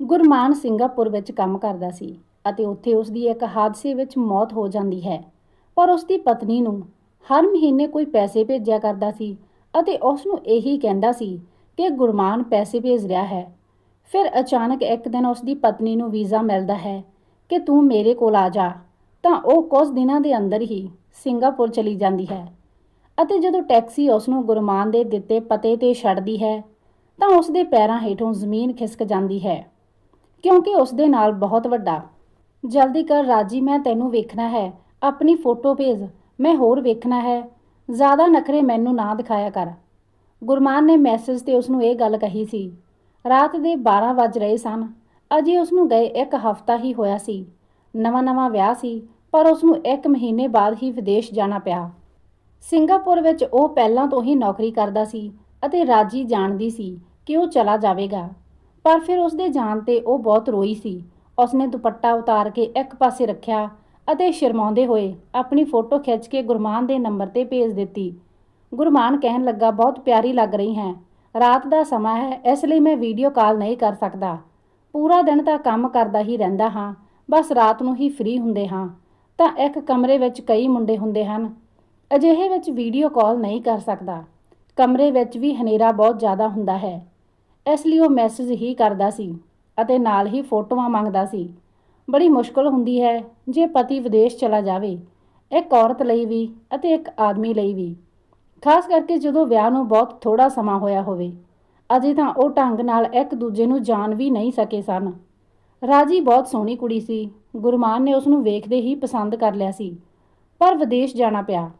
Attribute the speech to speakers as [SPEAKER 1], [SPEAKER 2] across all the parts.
[SPEAKER 1] Gurmaan Singapore ਵਿੱਚ ਕੰਮ ਕਰਦਾ ਸੀ ਅਤੇ ਉੱਥੇ ਉਸ ਦੀ ਇੱਕ ਹਾਦਸੇ ਵਿੱਚ ਮੌਤ ਹੋ ਜਾਂਦੀ ਹੈ। ਪਰ ਉਸ ਦੀ ਪਤਨੀ ਨੂੰ ਹਰ ਮਹੀਨੇ ਕੋਈ ਪੈਸੇ ਭੇਜਿਆ ਕਰਦਾ ਸੀ ਅਤੇ ਉਸ ਨੂੰ ਇਹੀ ਕਹਿੰਦਾ ਸੀ ਕਿ ਗੁਰਮਾਨ ਪੈਸੇ ਭੇਜ ਰਿਹਾ ਹੈ। ਫਿਰ ਅਚਾਨਕ ਇੱਕ ਦਿਨ ਉਸ ਦੀ ਪਤਨੀ ਨੂੰ ਵੀਜ਼ਾ ਮਿਲਦਾ ਹੈ ਕਿ ਤੂੰ ਮੇਰੇ ਕੋਲ ਆ ਜਾ, ਤਾਂ ਉਹ ਕੁਝ ਦਿਨਾਂ ਦੇ ਅੰਦਰ ਹੀ ਸਿੰਗਾਪੁਰ ਚਲੀ ਜਾਂਦੀ ਹੈ। ਅਤੇ ਜਦੋਂ ਟੈਕਸੀ ਉਸ ਨੂੰ ਗੁਰਮਾਨ ਦੇ ਦਿੱਤੇ ਪਤੇ ਤੇ ਛੱਡਦੀ ਹੈ, ਤਾਂ ਉਸ ਦੇ ਪੈਰਾਂ ਹੇਠੋਂ ਜ਼ਮੀਨ ਖਿਸਕ ਜਾਂਦੀ ਹੈ। ਕਿਉਂਕਿ ਉਸ ਦੇ ਨਾਲ ਬਹੁਤ ਵੱਡਾ। ਜਲਦੀ ਕਰ ਰਾਜੀ, ਮੈਂ ਤੈਨੂੰ ਵੇਖਣਾ ਹੈ। ਆਪਣੀ ਫੋਟੋ ਭੇਜ, ਮੈਂ ਹੋਰ ਵੇਖਣਾ ਹੈ। ਜ਼ਿਆਦਾ ਨਖਰੇ ਮੈਨੂੰ ਨਾ ਦਿਖਾਇਆ ਕਰ। ਗੁਰਮਾਨ ਨੇ ਮੈਸੇਜ ਤੇ ਉਸ ਨੂੰ ਇਹ ਗੱਲ ਕਹੀ ਸੀ, ਰਾਤ ਦੇ 12 ਵੱਜ ਰਹੇ ਸਨ। ਅਜੇ ਉਸ ਨੂੰ ਗਏ ਇੱਕ ਹਫ਼ਤਾ ਹੀ ਹੋਇਆ ਸੀ। ਨਵਾਂ-ਨਵਾਂ ਵਿਆਹ ਸੀ, ਪਰ ਉਸ ਨੂੰ ਇੱਕ ਮਹੀਨੇ ਬਾਅਦ ਹੀ ਵਿਦੇਸ਼ ਜਾਣਾ ਪਿਆ। ਸਿੰਗਾਪੁਰ ਵਿੱਚ ਉਹ ਪਹਿਲਾਂ ਤੋਂ ਹੀ ਨੌਕਰੀ ਕਰਦਾ ਸੀ ਅਤੇ ਰਾਜੀ ਜਾਣਦੀ ਸੀ ਕਿ ਉਹ ਚਲਾ ਜਾਵੇਗਾ। ਪਰ ਫਿਰ ਉਸ ਦੇ ਜਾਣ ਤੇ ਉਹ ਬਹੁਤ ਰੋਈ ਸੀ। ਉਸਨੇ ਦੁਪੱਟਾ ਉਤਾਰ ਕੇ ਇੱਕ ਪਾਸੇ ਰੱਖਿਆ ਅਤੇ ਸ਼ਰਮਾਉਂਦੇ ਹੋਏ ਆਪਣੀ ਫੋਟੋ ਖਿੱਚ ਕੇ ਗੁਰਮਾਨ ਦੇ ਨੰਬਰ ਤੇ ਭੇਜ ਦਿੱਤੀ। ਗੁਰਮਾਨ ਕਹਿਣ ਲੱਗਾ, ਬਹੁਤ ਪਿਆਰੀ ਲੱਗ ਰਹੀ ਹੈ। ਰਾਤ ਦਾ ਸਮਾਂ ਹੈ, ਇਸ ਲਈ ਮੈਂ ਵੀਡੀਓ ਕਾਲ ਨਹੀਂ ਕਰ ਸਕਦਾ। ਪੂਰਾ ਦਿਨ ਤਾਂ ਕੰਮ ਕਰਦਾ ਹੀ ਰਹਿੰਦਾ ਹਾਂ, ਬਸ ਰਾਤ ਨੂੰ ਹੀ ਫ੍ਰੀ ਹੁੰਦੇ ਹਾਂ ਤਾਂ ਇੱਕ ਕਮਰੇ ਵਿੱਚ ਕਈ ਮੁੰਡੇ ਹੁੰਦੇ ਹਨ। ਅਜਿਹੇ ਵਿੱਚ ਵੀਡੀਓ ਕਾਲ ਨਹੀਂ ਕਰ ਸਕਦਾ। ਕਮਰੇ ਵਿੱਚ ਵੀ ਹਨੇਰਾ ਬਹੁਤ ਜ਼ਿਆਦਾ ਹੁੰਦਾ ਹੈ। ਇਸ ਲਈ ਉਹ ਮੈਸੇਜ ਹੀ ਕਰਦਾ ਸੀ ਅਤੇ ਨਾਲ ਹੀ ਫੋਟੋਆਂ ਮੰਗਦਾ ਸੀ। ਬੜੀ ਮੁਸ਼ਕਲ ਹੁੰਦੀ ਹੈ ਜੇ ਪਤੀ ਵਿਦੇਸ਼ ਚਲਾ ਜਾਵੇ, ਇੱਕ ਔਰਤ ਲਈ ਵੀ ਅਤੇ ਇੱਕ ਆਦਮੀ ਲਈ ਵੀ। ਖਾਸ ਕਰਕੇ ਜਦੋਂ ਵਿਆਹ ਨੂੰ ਬਹੁਤ ਥੋੜਾ ਸਮਾਂ ਹੋਇਆ ਹੋਵੇ, ਅਜੇ ਤਾਂ ਉਹ ਢੰਗ ਨਾਲ ਇੱਕ ਦੂਜੇ ਨੂੰ ਜਾਣ ਵੀ ਨਹੀਂ ਸਕੇ ਸਨ। ਰਾਜੀ ਬਹੁਤ ਸੋਹਣੀ ਕੁੜੀ ਸੀ, ਗੁਰਮਾਨ ਨੇ ਉਸ ਨੂੰ ਵੇਖਦੇ ਹੀ ਪਸੰਦ ਕਰ ਲਿਆ ਸੀ, ਪਰ ਵਿਦੇਸ਼ ਜਾਣਾ ਪਿਆ।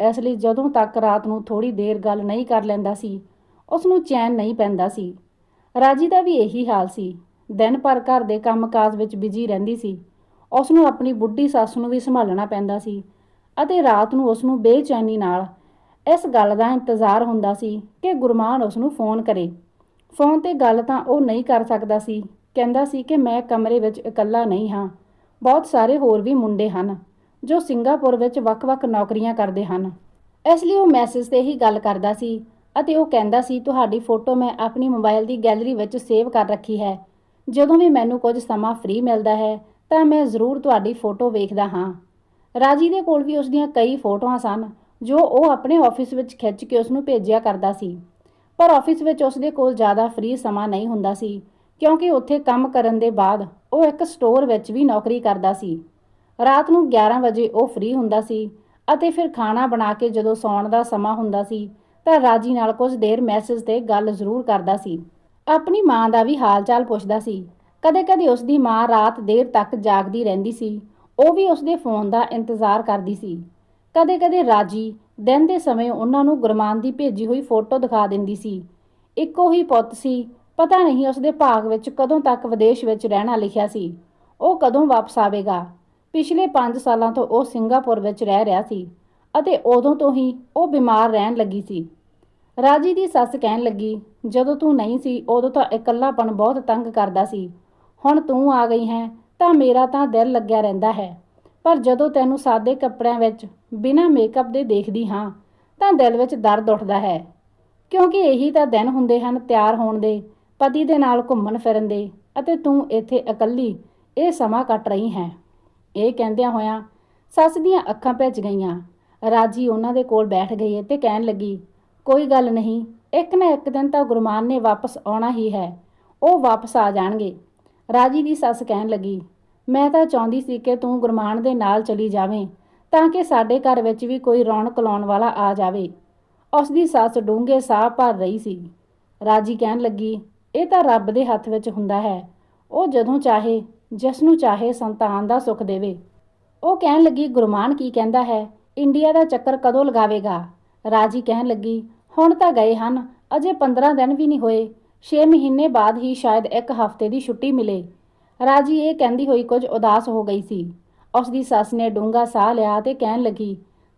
[SPEAKER 1] ਇਸ ਲਈ ਜਦੋਂ ਤੱਕ ਰਾਤ ਨੂੰ ਥੋੜੀ ਦੇਰ ਗੱਲ ਨਹੀਂ ਕਰ ਲੈਂਦਾ ਸੀ ਉਸ ਨੂੰ ਚੈਨ ਨਹੀਂ ਪੈਂਦਾ ਸੀ। ਰਾਜੀ ਦਾ ਵੀ ਇਹੀ ਹਾਲ ਸੀ। ਦਿਨ ਭਰ ਘਰ ਦੇ ਕੰਮਕਾਜ ਵਿੱਚ ਬਿਜ਼ੀ ਰਹਿੰਦੀ ਸੀ। ਉਸ ਨੂੰ ਆਪਣੀ ਬੁੱਢੀ ਸੱਸ ਨੂੰ ਵੀ ਸੰਭਾਲਣਾ ਪੈਂਦਾ ਸੀ ਅਤੇ ਰਾਤ ਨੂੰ ਉਸ ਨੂੰ ਬੇਚੈਨੀ ਨਾਲ ਇਸ ਗੱਲ ਦਾ ਇੰਤਜ਼ਾਰ ਹੁੰਦਾ ਸੀ ਕਿ ਗੁਰਮਾਨ ਉਸ ਨੂੰ ਫੋਨ ਕਰੇ। ਫੋਨ ਤੇ ਗੱਲ ਤਾਂ ਉਹ ਨਹੀਂ ਕਰ ਸਕਦਾ ਸੀ। ਕਹਿੰਦਾ ਸੀ ਕਿ ਮੈਂ ਕਮਰੇ ਵਿੱਚ ਇਕੱਲਾ ਨਹੀਂ ਹਾਂ। ਬਹੁਤ ਸਾਰੇ ਹੋਰ ਵੀ ਮੁੰਡੇ ਹਨ ਜੋ ਸਿੰਗਾਪੁਰ ਵਿੱਚ ਵੱਖ-ਵੱਖ ਨੌਕਰੀਆਂ ਕਰਦੇ ਹਨ। ਇਸ ਲਈ ਉਹ ਮੈਸੇਜ ਤੇ ਹੀ ਗੱਲ ਕਰਦਾ ਸੀ ਅਤੇ ਉਹ ਕਹਿੰਦਾ ਸੀ, ਤੁਹਾਡੀ ਫੋਟੋ ਮੈਂ ਆਪਣੀ ਮੋਬਾਈਲ ਦੀ ਗੈਲਰੀ ਵਿੱਚ ਸੇਵ ਕਰ ਰੱਖੀ ਹੈ। ਜਦੋਂ ਵੀ ਮੈਨੂੰ ਕੁਝ ਸਮਾਂ ਫ੍ਰੀ ਮਿਲਦਾ ਹੈ, ਤਾਂ ਮੈਂ ਜ਼ਰੂਰ ਤੁਹਾਡੀ ਫੋਟੋ ਵੇਖਦਾ ਹਾਂ ਰਾਜੀ ਦੇ ਕੋਲ ਵੀ ਉਸ ਦੀਆਂ ਕਈ ਫੋਟੋਆਂ ਸਨ, ਜੋ ਉਹ ਆਪਣੇ ਆਫਿਸ ਵਿੱਚ ਖਿੱਚ ਕੇ ਉਸ ਨੂੰ ਭੇਜਿਆ ਕਰਦਾ ਸੀ। ਪਰ ਆਫਿਸ ਵਿੱਚ ਉਸ ਦੇ ਕੋਲ ਜ਼ਿਆਦਾ ਫ੍ਰੀ ਸਮਾਂ ਨਹੀਂ ਹੁੰਦਾ ਸੀ, ਕਿਉਂਕਿ ਉੱਥੇ ਕੰਮ ਕਰਨ ਦੇ ਬਾਅਦ ਉਹ ਇੱਕ ਸਟੋਰ ਵਿੱਚ ਵੀ ਨੌਕਰੀ ਕਰਦਾ ਸੀ। ਰਾਤ ਨੂੰ 11 ਵਜੇ ਉਹ ਫ੍ਰੀ ਹੁੰਦਾ ਸੀ ਅਤੇ ਫਿਰ ਖਾਣਾ ਬਣਾ ਕੇ ਜਦੋਂ ਸੌਣ ਦਾ ਸਮਾਂ ਹੁੰਦਾ ਸੀ ਤਾਂ ਰਾਜੀ ਨਾਲ ਕੁਝ ਦੇਰ ਮੈਸੇਜ ਤੇ ਗੱਲ ਜ਼ਰੂਰ ਕਰਦਾ ਸੀ। ਆਪਣੀ ਮਾਂ ਦਾ ਵੀ ਹਾਲ ਚਾਲ ਪੁੱਛਦਾ ਸੀ। ਕਦੇ-ਕਦੇ ਉਸ ਦੀ ਮਾਂ ਰਾਤ ਦੇਰ ਤੱਕ ਜਾਗਦੀ ਰਹਿੰਦੀ ਸੀ। ਉਹ ਵੀ ਉਸ ਦੇ ਫੋਨ ਦਾ ਇੰਤਜ਼ਾਰ ਕਰਦੀ ਸੀ। ਕਦੇ-ਕਦੇ ਰਾਜੀ ਦਿਨ ਦੇ ਸਮੇਂ ਉਹਨਾਂ ਨੂੰ ਗੁਰਮਾਨ ਦੀ ਭੇਜੀ ਹੋਈ ਫੋਟੋ ਦਿਖਾ ਦਿੰਦੀ ਸੀ। ਇੱਕੋ ਹੀ ਪੁੱਤ ਸੀ। ਪਤਾ ਨਹੀਂ ਉਸ ਦੇ ਭਾਗ ਵਿੱਚ ਕਦੋਂ ਤੱਕ ਵਿਦੇਸ਼ ਵਿੱਚ ਰਹਿਣਾ ਲਿਖਿਆ ਸੀ। ਉਹ ਕਦੋਂ ਵਾਪਸ ਆਵੇਗਾ? ਪਿਛਲੇ 5 ਸਾਲਾਂ ਤੋਂ ਉਹ ਸਿੰਗਾਪੁਰ ਵਿੱਚ ਰਹਿ ਰਿਹਾ ਸੀ। ਅਤੇ ਉਦੋਂ ਤੋਂ ਹੀ ਉਹ ਬਿਮਾਰ ਰਹਿਣ ਲੱਗੀ ਸੀ। ਰਾਜੀ ਦੀ ਸੱਸ ਕਹਿਣ ਲੱਗੀ, ਜਦੋਂ ਤੂੰ ਨਹੀਂ ਸੀ, ਉਦੋਂ ਤਾਂ ਇਕੱਲਾਪਣ ਬਹੁਤ ਤੰਗ ਕਰਦਾ ਸੀ। ਹੁਣ ਤੂੰ ਆ ਗਈ ਹੈ, ਤਾਂ ਮੇਰਾ ਤਾਂ ਦਿਲ ਲੱਗਿਆ ਰਹਿੰਦਾ ਹੈ। ਪਰ ਜਦੋਂ ਤੈਨੂੰ ਸਾਦੇ ਕੱਪੜਿਆਂ ਵਿੱਚ ਬਿਨਾਂ ਮੇਕਅਪ ਦੇ ਦੇਖਦੀ ਹਾਂ, ਤਾਂ ਦਿਲ ਵਿੱਚ ਦਰਦ ਉੱਠਦਾ ਹੈ। ਕਿਉਂਕਿ ਇਹੀ ਤਾਂ ਦਿਨ ਹੁੰਦੇ ਹਨ ਤਿਆਰ ਹੋਣ ਦੇ, ਪਤੀ ਦੇ ਨਾਲ ਘੁੰਮਣ ਫਿਰਨ ਦੇ, ਅਤੇ ਤੂੰ ਇੱਥੇ ਇਕੱਲੀ, ਇਹ ਸਮਾਂ ਕੱਟ ਰਹੀ ਹੈ। ਇਹ ਕਹਿੰਦਿਆਂ ਹੋਇਆਂ ਸੱਸ ਦੀਆਂ ਅੱਖਾਂ ਭਿੱਜ ਗਈਆਂ। ਰਾਜੀ ਉਹਨਾਂ ਦੇ ਕੋਲ ਬੈਠ ਗਈ ਤੇ ਕਹਿਣ ਲੱਗੀ, ਕੋਈ ਗੱਲ ਨਹੀਂ, ਇੱਕ ਨਾ ਇੱਕ ਦਿਨ ਤਾਂ ਗੁਰਮਾਨ ਨੇ ਵਾਪਸ ਆਉਣਾ ਹੀ ਹੈ, ਉਹ ਵਾਪਸ ਆ ਜਾਣਗੇ। ਰਾਜੀ ਦੀ ਸੱਸ ਕਹਿਣ ਲੱਗੀ, ਮੈਂ ਤਾਂ ਚਾਹੁੰਦੀ ਸੀ ਕਿ ਤੂੰ ਗੁਰਮਾਨ ਦੇ ਨਾਲ ਚਲੀ ਜਾਵੇਂ, ਤਾਂ ਕਿ ਸਾਡੇ ਘਰ ਵਿੱਚ ਵੀ ਕੋਈ ਰੌਣਕ ਲਾਉਣ ਵਾਲਾ ਆ ਜਾਵੇ। ਉਸ ਦੀ ਸੱਸ ਡੂੰਘੇ ਸਾਹ ਭਰ ਰਹੀ ਸੀ। ਰਾਜੀ ਕਹਿਣ ਲੱਗੀ, ਇਹ ਤਾਂ ਰੱਬ ਦੇ ਹੱਥ ਵਿੱਚ ਹੁੰਦਾ ਹੈ, ਉਹ ਜਦੋਂ ਚਾਹੇ ਜਿਸ ਨੂੰ ਚਾਹੇ ਸੰਤਾਨ ਦਾ ਸੁੱਖ ਦੇਵੇ। ਉਹ ਕਹਿਣ ਲੱਗੀ, ਗੁਰਮਾਨ ਕੀ ਕਹਿੰਦਾ ਹੈ? ਇੰਡੀਆ ਦਾ ਚੱਕਰ ਕਦੋਂ ਲਗਾਵੇਗਾ? ਰਾਜੀ ਕਹਿਣ ਲੱਗੀ, ਹੁਣ ਤਾਂ ਗਏ ਹਨ, ਅਜੇ 15 ਦਿਨ ਵੀ ਨਹੀਂ ਹੋਏ। 6 ਮਹੀਨੇ ਬਾਅਦ ਹੀ ਸ਼ਾਇਦ ਇੱਕ ਹਫ਼ਤੇ ਦੀ ਛੁੱਟੀ ਮਿਲੇ। ਰਾਜੀ ਇਹ ਕਹਿੰਦੀ ਹੋਈ ਕੁਝ ਉਦਾਸ ਹੋ ਗਈ ਸੀ। ਉਸ ਦੀ ਸੱਸ ਨੇ ਡੂੰਘਾ ਸਾਹ ਲਿਆ ਤੇ ਕਹਿਣ ਲੱਗੀ,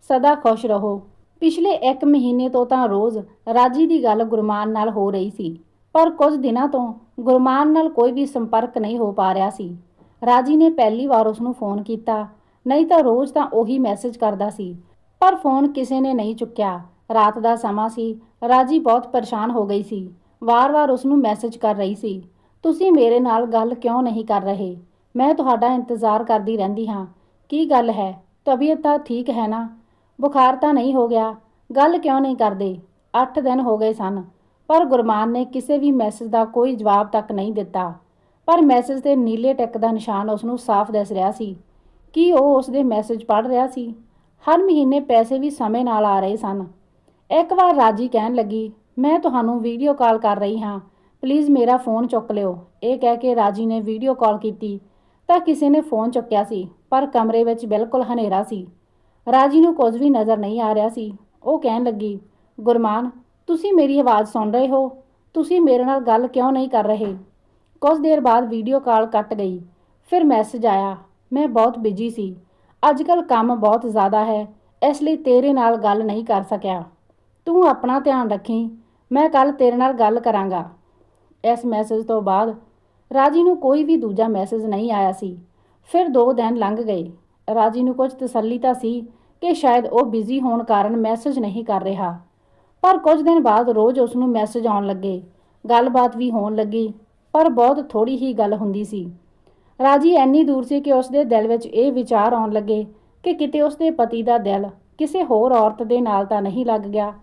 [SPEAKER 1] ਸਦਾ ਖੁਸ਼ ਰਹੋ। ਪਿਛਲੇ 1 ਮਹੀਨੇ ਤੋਂ ਤਾਂ ਰੋਜ਼ ਰਾਜੀ ਦੀ ਗੱਲ ਗੁਰਮਾਨ ਨਾਲ ਹੋ ਰਹੀ ਸੀ, ਪਰ ਕੁਝ ਦਿਨਾਂ ਤੋਂ ਗੁਰਮਾਨ ਨਾਲ ਕੋਈ ਵੀ ਸੰਪਰਕ ਨਹੀਂ ਹੋ ਪਾ ਰਿਹਾ ਸੀ। ਰਾਜੀ ਨੇ ਪਹਿਲੀ ਵਾਰ ਉਸ ਨੂੰ ਫੋਨ ਕੀਤਾ। ਨਹੀਂ ਤਾਂ ਰੋਜ਼ ਤਾਂ ਉਹੀ ਮੈਸੇਜ ਕਰਦਾ ਸੀ। ਪਰ ਫੋਨ ਕਿਸੇ ਨੇ ਨਹੀਂ ਚੁੱਕਿਆ। ਰਾਤ ਦਾ ਸਮਾਂ ਸੀ। ਰਾਜੀ ਬਹੁਤ ਪਰੇਸ਼ਾਨ ਹੋ ਗਈ ਸੀ। ਵਾਰ-ਵਾਰ ਉਸ ਨੂੰ ਮੈਸੇਜ ਕਰ ਰਹੀ ਸੀ। ਤੁਸੀਂ ਮੇਰੇ ਨਾਲ ਗੱਲ ਕਿਉਂ ਨਹੀਂ ਕਰ ਰਹੇ? ਮੈਂ ਤੁਹਾਡਾ ਇੰਤਜ਼ਾਰ ਕਰਦੀ ਰਹਿੰਦੀ ਹਾਂ। ਕੀ ਗੱਲ ਹੈ? ਤਬੀਅਤ ਤਾਂ ਠੀਕ ਹੈ ਨਾ? ਬੁਖਾਰ ਤਾਂ ਨਹੀਂ ਹੋ ਗਿਆ। ਗੱਲ ਕਿਉਂ ਨਹੀਂ ਕਰਦੇ? 8 ਦਿਨ ਹੋ ਗਏ ਸਨ। ਪਰ ਗੁਰਮਾਨ ਨੇ ਕਿਸੇ ਵੀ ਮੈਸੇਜ ਦਾ ਕੋਈ ਜਵਾਬ ਤੱਕ ਨਹੀਂ ਦਿੱਤਾ। ਪਰ ਮੈਸੇਜ ਤੇ ਨੀਲੇ ਟਿਕ ਦਾ ਨਿਸ਼ਾਨ ਉਸ ਨੂੰ ਸਾਫ਼ ਦਿਸ ਰਿਹਾ ਸੀ। ਕੀ ਉਹ ਉਸ ਦੇ ਮੈਸੇਜ ਪੜ੍ਹ ਰਿਹਾ ਸੀ? ਹਰ ਮਹੀਨੇ ਪੈਸੇ ਵੀ ਸਮੇਂ ਨਾਲ ਆ ਰਹੇ ਸਨ। ਇੱਕ ਵਾਰ ਰਾਜੀ ਕਹਿਣ ਲੱਗੀ, ਮੈਂ ਤੁਹਾਨੂੰ ਵੀਡੀਓ ਕਾਲ ਕਰ ਰਹੀ ਹਾਂ। ਪਲੀਜ਼ ਮੇਰਾ ਫੋਨ ਚੁੱਕ ਲਿਓ। ਇਹ ਕਹਿ ਕੇ ਰਾਜੀ ਨੇ ਵੀਡੀਓ ਕਾਲ ਕੀਤੀ। ਤਾਂ ਕਿਸੇ ਨੇ ਫੋਨ ਚੁੱਕਿਆ ਸੀ, ਪਰ ਕਮਰੇ ਵਿੱਚ ਬਿਲਕੁਲ ਹਨੇਰਾ ਸੀ। ਰਾਜੀ ਨੂੰ ਕੁਝ ਵੀ ਨਜ਼ਰ ਨਹੀਂ ਆ ਰਿਹਾ ਸੀ। ਉਹ ਕਹਿਣ ਲੱਗੀ, ਗੁਰਮਾਨ, ਤੁਸੀਂ ਮੇਰੀ ਆਵਾਜ਼ ਸੁਣ ਰਹੇ ਹੋ? ਤੁਸੀਂ ਮੇਰੇ ਨਾਲ ਗੱਲ ਕਿਉਂ ਨਹੀਂ ਕਰ ਰਹੇ? ਕੁਝ ਦੇਰ ਬਾਅਦ ਵੀਡੀਓ ਕਾਲ ਕੱਟ ਗਈ। ਫਿਰ ਮੈਸੇਜ ਆਇਆ ਮੈਂ ਬਹੁਤ ਬਿਜ਼ੀ ਸੀ। ਅੱਜ ਕੱਲ ਕੰਮ ਬਹੁਤ ਜ਼ਿਆਦਾ ਹੈ, ਇਸ ਲਈ ਤੇਰੇ ਨਾਲ ਗੱਲ ਨਹੀਂ ਕਰ ਸਕਿਆ। ਤੂੰ ਆਪਣਾ ਧਿਆਨ ਰੱਖੀ, ਮੈਂ ਕੱਲ ਤੇਰੇ ਨਾਲ ਗੱਲ ਕਰਾਂਗਾ। ਇਸ ਮੈਸੇਜ ਤੋਂ ਬਾਅਦ ਰਾਜੀ ਨੂੰ ਕੋਈ ਵੀ ਦੂਜਾ ਮੈਸੇਜ ਨਹੀਂ ਆਇਆ ਸੀ। ਫਿਰ 2 ਦਿਨ ਲੰਘ ਗਏ। ਰਾਜੀ ਨੂੰ ਕੁਝ ਤਸੱਲੀ ਤਾਂ ਸੀ ਕਿ ਸ਼ਾਇਦ ਉਹ ਬਿਜ਼ੀ ਹੋਣ ਕਾਰਨ ਮੈਸੇਜ ਨਹੀਂ ਕਰ ਰਿਹਾ। ਪਰ ਕੁਝ ਦਿਨ ਬਾਅਦ ਰੋਜ਼ ਉਸ ਨੂੰ ਮੈਸੇਜ ਆਉਣ ਲੱਗੇ। ਗੱਲਬਾਤ ਵੀ ਹੋਣ ਲੱਗੀ, ਪਰ ਬਹੁਤ ਥੋੜੀ ਹੀ ਗੱਲ ਹੁੰਦੀ ਸੀ। ਰਾਜੀ ਇੰਨੀ ਦੂਰ ਸੀ ਕਿ ਉਸ ਦੇ ਦਿਲ ਵਿੱਚ ਇਹ ਵਿਚਾਰ ਆਉਣ ਲੱਗੇ ਕਿ ਕਿਤੇ ਉਸ ਦੇ ਪਤੀ ਦਾ ਦਿਲ ਕਿਸੇ ਹੋਰ ਔਰਤ ਦੇ ਨਾਲ ਤਾਂ ਨਹੀਂ ਲੱਗ ਗਿਆ।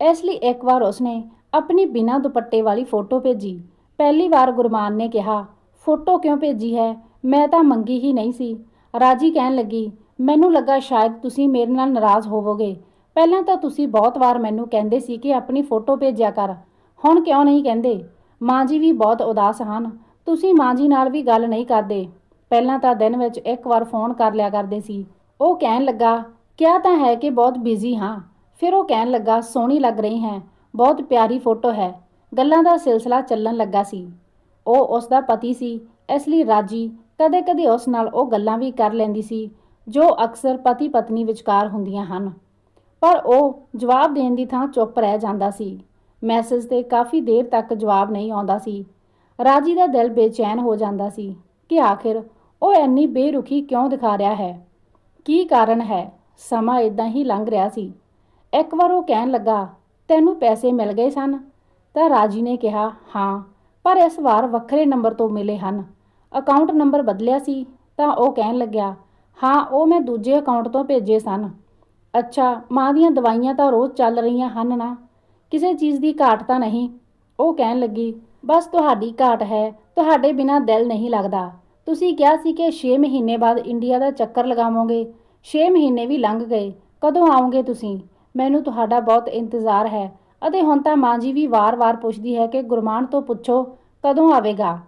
[SPEAKER 1] ਇਸ ਲਈ ਇੱਕ ਵਾਰ ਉਸਨੇ ਆਪਣੀ ਬਿਨਾਂ ਦੁਪੱਟੇ ਵਾਲੀ ਫੋਟੋ ਭੇਜੀ। ਪਹਿਲੀ ਵਾਰ ਗੁਰਮਾਨ ਨੇ ਕਿਹਾ, ਫੋਟੋ ਕਿਉਂ ਭੇਜੀ ਹੈ? ਮੈਂ ਤਾਂ ਮੰਗੀ ਹੀ ਨਹੀਂ ਸੀ। ਰਾਜੀ ਕਹਿਣ ਲੱਗੀ, ਮੈਨੂੰ ਲੱਗਾ ਸ਼ਾਇਦ ਤੁਸੀਂ ਮੇਰੇ ਨਾਲ ਨਾਰਾਜ਼ ਹੋਵੋਗੇ। ਪਹਿਲਾਂ ਤਾਂ ਤੁਸੀਂ ਬਹੁਤ ਵਾਰ ਮੈਨੂੰ ਕਹਿੰਦੇ ਸੀ ਕਿ ਆਪਣੀ ਫੋਟੋ ਭੇਜਿਆ ਕਰ। ਹੁਣ ਕਿਉਂ ਨਹੀਂ ਕਹਿੰਦੇ? ਮਾਂ ਜੀ ਵੀ ਬਹੁਤ ਉਦਾਸ ਹਨ। ਤੁਸੀਂ ਮਾਂ ਜੀ ਨਾਲ ਵੀ ਗੱਲ ਨਹੀਂ ਕਰਦੇ। ਪਹਿਲਾਂ ਤਾਂ ਦਿਨ ਵਿੱਚ ਇੱਕ ਵਾਰ ਫੋਨ ਕਰ ਲਿਆ ਕਰਦੇ ਸੀ। ਉਹ ਕਹਿਣ ਲੱਗਾ ਕਿਹਾ ਤਾਂ ਹੈ ਕਿ ਬਹੁਤ ਬਿਜ਼ੀ ਹਾਂ। ਫਿਰ ਉਹ ਕਹਿਣ ਲੱਗਾ, ਸੋਹਣੀ ਲੱਗ ਰਹੀ ਹੈ, ਬਹੁਤ ਪਿਆਰੀ ਫੋਟੋ ਹੈ। ਗੱਲਾਂ ਦਾ ਸਿਲਸਿਲਾ ਚੱਲਣ ਲੱਗਾ ਸੀ। ਉਹ ਉਸ ਦਾ ਪਤੀ ਸੀ, ਇਸ ਲਈ ਰਾਜੀ। ਕਦੇ-ਕਦੇ ਉਸ ਨਾਲ ਉਹ ਗੱਲਾਂ ਵੀ ਕਰ ਲੈਂਦੀ ਸੀ, ਜੋ ਅਕਸਰ ਪਤੀ ਪਤਨੀ ਵਿਚਕਾਰ ਹੁੰਦੀਆਂ ਹਨ। ਪਰ ਉਹ ਜਵਾਬ ਦੇਣ ਦੀ ਥਾਂ ਚੁੱਪ ਰਹਿ ਜਾਂਦਾ ਸੀ। ਮੈਸੇਜ ਤੇ ਕਾਫੀ ਦੇਰ ਤੱਕ ਜਵਾਬ ਨਹੀਂ ਆਉਂਦਾ ਸੀ। ਰਾਜੀ ਦਾ ਦਿਲ ਬੇਚੈਨ ਹੋ ਜਾਂਦਾ ਸੀ ਕਿ ਆਖਿਰ ਉਹ ਇੰਨੀ ਬੇਰੁਖੀ ਕਿਉਂ ਦਿਖਾ ਰਿਹਾ ਹੈ? ਕੀ ਕਾਰਨ ਹੈ? ਸਮਾਂ ਇਦਾਂ ਹੀ ਲੰਘ ਰਿਹਾ ਸੀ। ਇੱਕ ਵਾਰ ਉਹ ਕਹਿਣ ਲੱਗਾ, ਤੈਨੂੰ ਪੈਸੇ ਮਿਲ ਗਏ ਸਨ? ਤਾਂ ਰਾਜੀ ਨੇ ਕਿਹਾ, ਹਾਂ, ਪਰ ਇਸ ਵਾਰ ਵੱਖਰੇ ਨੰਬਰ ਤੋਂ ਮਿਲੇ ਹਨ। ਅਕਾਊਂਟ ਨੰਬਰ ਬਦਲਿਆ ਸੀ। ਤਾਂ ਉਹ ਕਹਿਣ ਲੱਗਿਆ, ਹਾਂ, ਉਹ ਮੈਂ ਦੂਜੇ ਅਕਾਊਂਟ ਤੋਂ ਭੇਜੇ ਸਨ। ਅੱਛਾ, ਮਾਂ ਦੀਆਂ ਦਵਾਈਆਂ ਤਾਂ ਰੋਜ਼ ਚੱਲ ਰਹੀਆਂ ਹਨ ਨਾ? ਕਿਸੇ ਚੀਜ਼ ਦੀ ਘਾਟ ਤਾਂ ਨਹੀਂ? ਉਹ ਕਹਿਣ ਲੱਗੀ ਬਸ ਤੁਹਾਡੀ ਘਾਟ ਹੈ, ਤੁਹਾਡੇ ਬਿਨਾਂ ਦਿਲ ਨਹੀਂ ਲੱਗਦਾ। ਤੁਸੀਂ ਕਿਹਾ ਸੀ ਕਿ 6 ਮਹੀਨੇ ਬਾਅਦ ਇੰਡੀਆ ਦਾ ਚੱਕਰ ਲਗਾਵੋਗੇ। 6 ਮਹੀਨੇ ਵੀ ਲੰਘ ਗਏ। ਕਦੋਂ ਆਓਗੇ ਤੁਸੀਂ? ਮੈਨੂੰ ਤੁਹਾਡਾ ਬਹੁਤ ਇੰਤਜ਼ਾਰ ਹੈ ਅਤੇ ਹੁਣ ਤਾਂ ਮਾਂ ਜੀ ਵੀ ਵਾਰ-ਵਾਰ ਪੁੱਛਦੀ ਹੈ ਕਿ ਗੁਰਮਾਨ ਤੋਂ ਪੁੱਛੋ, ਕਦੋਂ ਆਵੇਗਾ?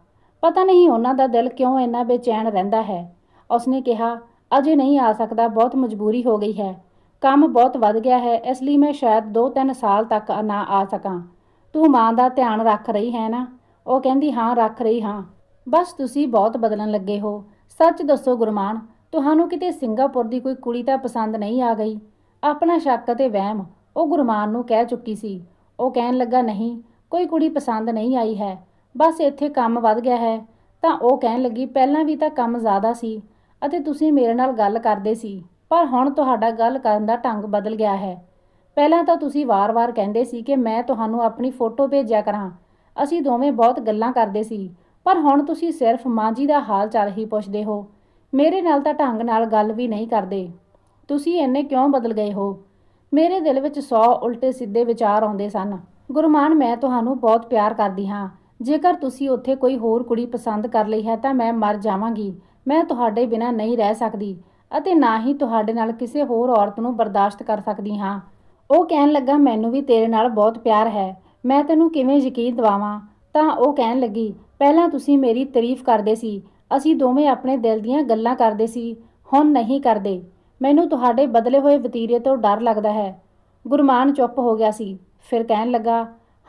[SPEAKER 1] ਪਤਾ ਨਹੀਂ ਉਹਨਾਂ ਦਾ ਦਿਲ ਕਿਉਂ ਇੰਨਾ ਬੇਚੈਨ ਰਹਿੰਦਾ ਹੈ। ਉਸਨੇ ਕਿਹਾ, ਅਜੇ ਨਹੀਂ ਆ ਸਕਦਾ, ਬਹੁਤ ਮਜਬੂਰੀ ਹੋ ਗਈ ਹੈ। ਕੰਮ ਬਹੁਤ ਵੱਧ ਗਿਆ ਹੈ, ਇਸ ਲਈ ਮੈਂ ਸ਼ਾਇਦ 2-3 ਸਾਲ ਤੱਕ ਨਾ ਆ ਸਕਾਂ। ਤੂੰ ਮਾਂ ਦਾ ਧਿਆਨ ਰੱਖ ਰਹੀ ਹੈ ਨਾ? ਉਹ ਕਹਿੰਦੀ, ਹਾਂ, ਰੱਖ ਰਹੀ ਹਾਂ। ਬਸ ਤੁਸੀਂ ਬਹੁਤ ਬਦਲਣ ਲੱਗੇ ਹੋ। ਸੱਚ ਦੱਸੋ ਗੁਰਮਾਨ, ਤੁਹਾਨੂੰ ਕਿਤੇ ਸਿੰਗਾਪੁਰ ਦੀ ਕੋਈ ਕੁੜੀ ਤਾਂ ਪਸੰਦ ਨਹੀਂ ਆ ਗਈ? ਆਪਣਾ ਸ਼ੱਕ ਅਤੇ ਵਹਿਮ, ਉਹ ਗੁਰਮਾਨ ਨੂੰ ਕਹਿ ਚੁੱਕੀ ਸੀ। ਉਹ ਕਹਿਣ ਲੱਗਾ, ਨਹੀਂ, ਕੋਈ ਕੁੜੀ ਪਸੰਦ ਨਹੀਂ ਆਈ ਹੈ। ਬਸ ਇੱਥੇ ਕੰਮ ਵੱਧ ਗਿਆ ਹੈ। ਤਾਂ ਉਹ ਕਹਿਣ ਲੱਗੀ, ਪਹਿਲਾਂ ਵੀ ਤਾਂ ਕੰਮ ਜ਼ਿਆਦਾ ਸੀ ਅਤੇ ਤੁਸੀਂ ਮੇਰੇ ਨਾਲ ਗੱਲ ਕਰਦੇ ਸੀ, ਪਰ ਹੁਣ ਤੁਹਾਡਾ ਗੱਲ ਕਰਨ ਦਾ ਢੰਗ ਬਦਲ ਗਿਆ ਹੈ। ਪਹਿਲਾਂ ਤਾਂ ਤੁਸੀਂ ਵਾਰ-ਵਾਰ ਕਹਿੰਦੇ ਸੀ ਕਿ ਮੈਂ ਤੁਹਾਨੂੰ ਆਪਣੀ ਫੋਟੋ ਭੇਜਿਆ ਕਰਾਂ। ਅਸੀਂ ਦੋਵੇਂ ਬਹੁਤ ਗੱਲਾਂ ਕਰਦੇ ਸੀ, ਪਰ ਹੁਣ ਤੁਸੀਂ ਸਿਰਫ ਮਾਂ ਜੀ ਦਾ ਹਾਲ ਚਾਲ ਹੀ ਪੁੱਛਦੇ ਹੋ। ਮੇਰੇ ਨਾਲ ਤਾਂ ਢੰਗ ਨਾਲ ਗੱਲ ਵੀ ਨਹੀਂ ਕਰਦੇ। ਤੁਸੀਂ ਇੰਨੇ ਕਿਉਂ ਬਦਲ ਗਏ ਹੋ? ਮੇਰੇ ਦਿਲ ਵਿੱਚ 100 ਉਲਟੇ ਸਿੱਧੇ ਵਿਚਾਰ ਆਉਂਦੇ ਸਨ। ਗੁਰਮਾਨ, ਮੈਂ ਤੁਹਾਨੂੰ ਬਹੁਤ ਪਿਆਰ ਕਰਦੀ ਹਾਂ। ਜੇਕਰ ਤੁਸੀਂ ਉੱਥੇ ਕੋਈ ਹੋਰ ਕੁੜੀ ਪਸੰਦ ਕਰ ਲਈ ਹੈ ਤਾਂ ਮੈਂ ਮਰ ਜਾਵਾਂਗੀ। ਮੈਂ ਤੁਹਾਡੇ ਬਿਨਾਂ ਨਹੀਂ ਰਹਿ ਸਕਦੀ ਅਤੇ ਨਾ ਹੀ ਤੁਹਾਡੇ ਨਾਲ ਕਿਸੇ ਹੋਰ ਔਰਤ ਨੂੰ ਬਰਦਾਸ਼ਤ ਕਰ ਸਕਦੀ ਹਾਂ। ਉਹ ਕਹਿਣ ਲੱਗਾ, ਮੈਨੂੰ ਵੀ ਤੇਰੇ ਨਾਲ ਬਹੁਤ ਪਿਆਰ ਹੈ। ਮੈਂ ਤੈਨੂੰ ਕਿਵੇਂ ਯਕੀਨ ਦਿਵਾਵਾਂ? ਤਾਂ ਉਹ ਕਹਿਣ ਲੱਗੀ, ਪਹਿਲਾਂ ਤੁਸੀਂ ਮੇਰੀ ਤਾਰੀਫ ਕਰਦੇ ਸੀ। ਅਸੀਂ ਦੋਵੇਂ ਆਪਣੇ ਦਿਲ ਦੀਆਂ ਗੱਲਾਂ ਕਰਦੇ ਸੀ। ਹੁਣ ਨਹੀਂ ਕਰਦੇ। ਮੈਨੂੰ ਤੁਹਾਡੇ ਬਦਲੇ ਹੋਏ ਵਤੀਰੇ ਤੋਂ ਡਰ ਲੱਗਦਾ ਹੈ। ਗੁਰਮਾਨ ਚੁੱਪ ਹੋ ਗਿਆ ਸੀ। ਫਿਰ ਕਹਿਣ ਲੱਗਾ,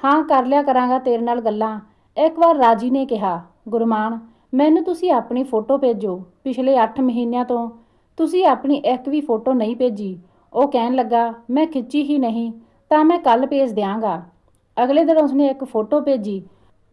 [SPEAKER 1] ਹਾਂ, ਕਰ ਲਿਆ ਕਰਾਂਗਾ ਤੇਰੇ ਨਾਲ ਗੱਲਾਂ। ਇੱਕ ਵਾਰ ਰਾਜੀ ਨੇ ਕਿਹਾ, ਗੁਰਮਾਨ, ਮੈਨੂੰ ਤੁਸੀਂ ਆਪਣੀ ਫੋਟੋ ਭੇਜੋ। ਪਿਛਲੇ 8 ਮਹੀਨਿਆਂ ਤੋਂ ਤੁਸੀਂ ਆਪਣੀ ਇੱਕ ਵੀ ਫੋਟੋ ਨਹੀਂ ਭੇਜੀ। ਉਹ ਕਹਿਣ ਲੱਗਾ, ਮੈਂ ਖਿੱਚੀ ਹੀ ਨਹੀਂ, ਤਾਂ ਮੈਂ ਕੱਲ ਭੇਜ ਦਿਆਂਗਾ। ਅਗਲੇ ਦਿਨ ਉਸਨੇ ਇੱਕ ਫੋਟੋ ਭੇਜੀ,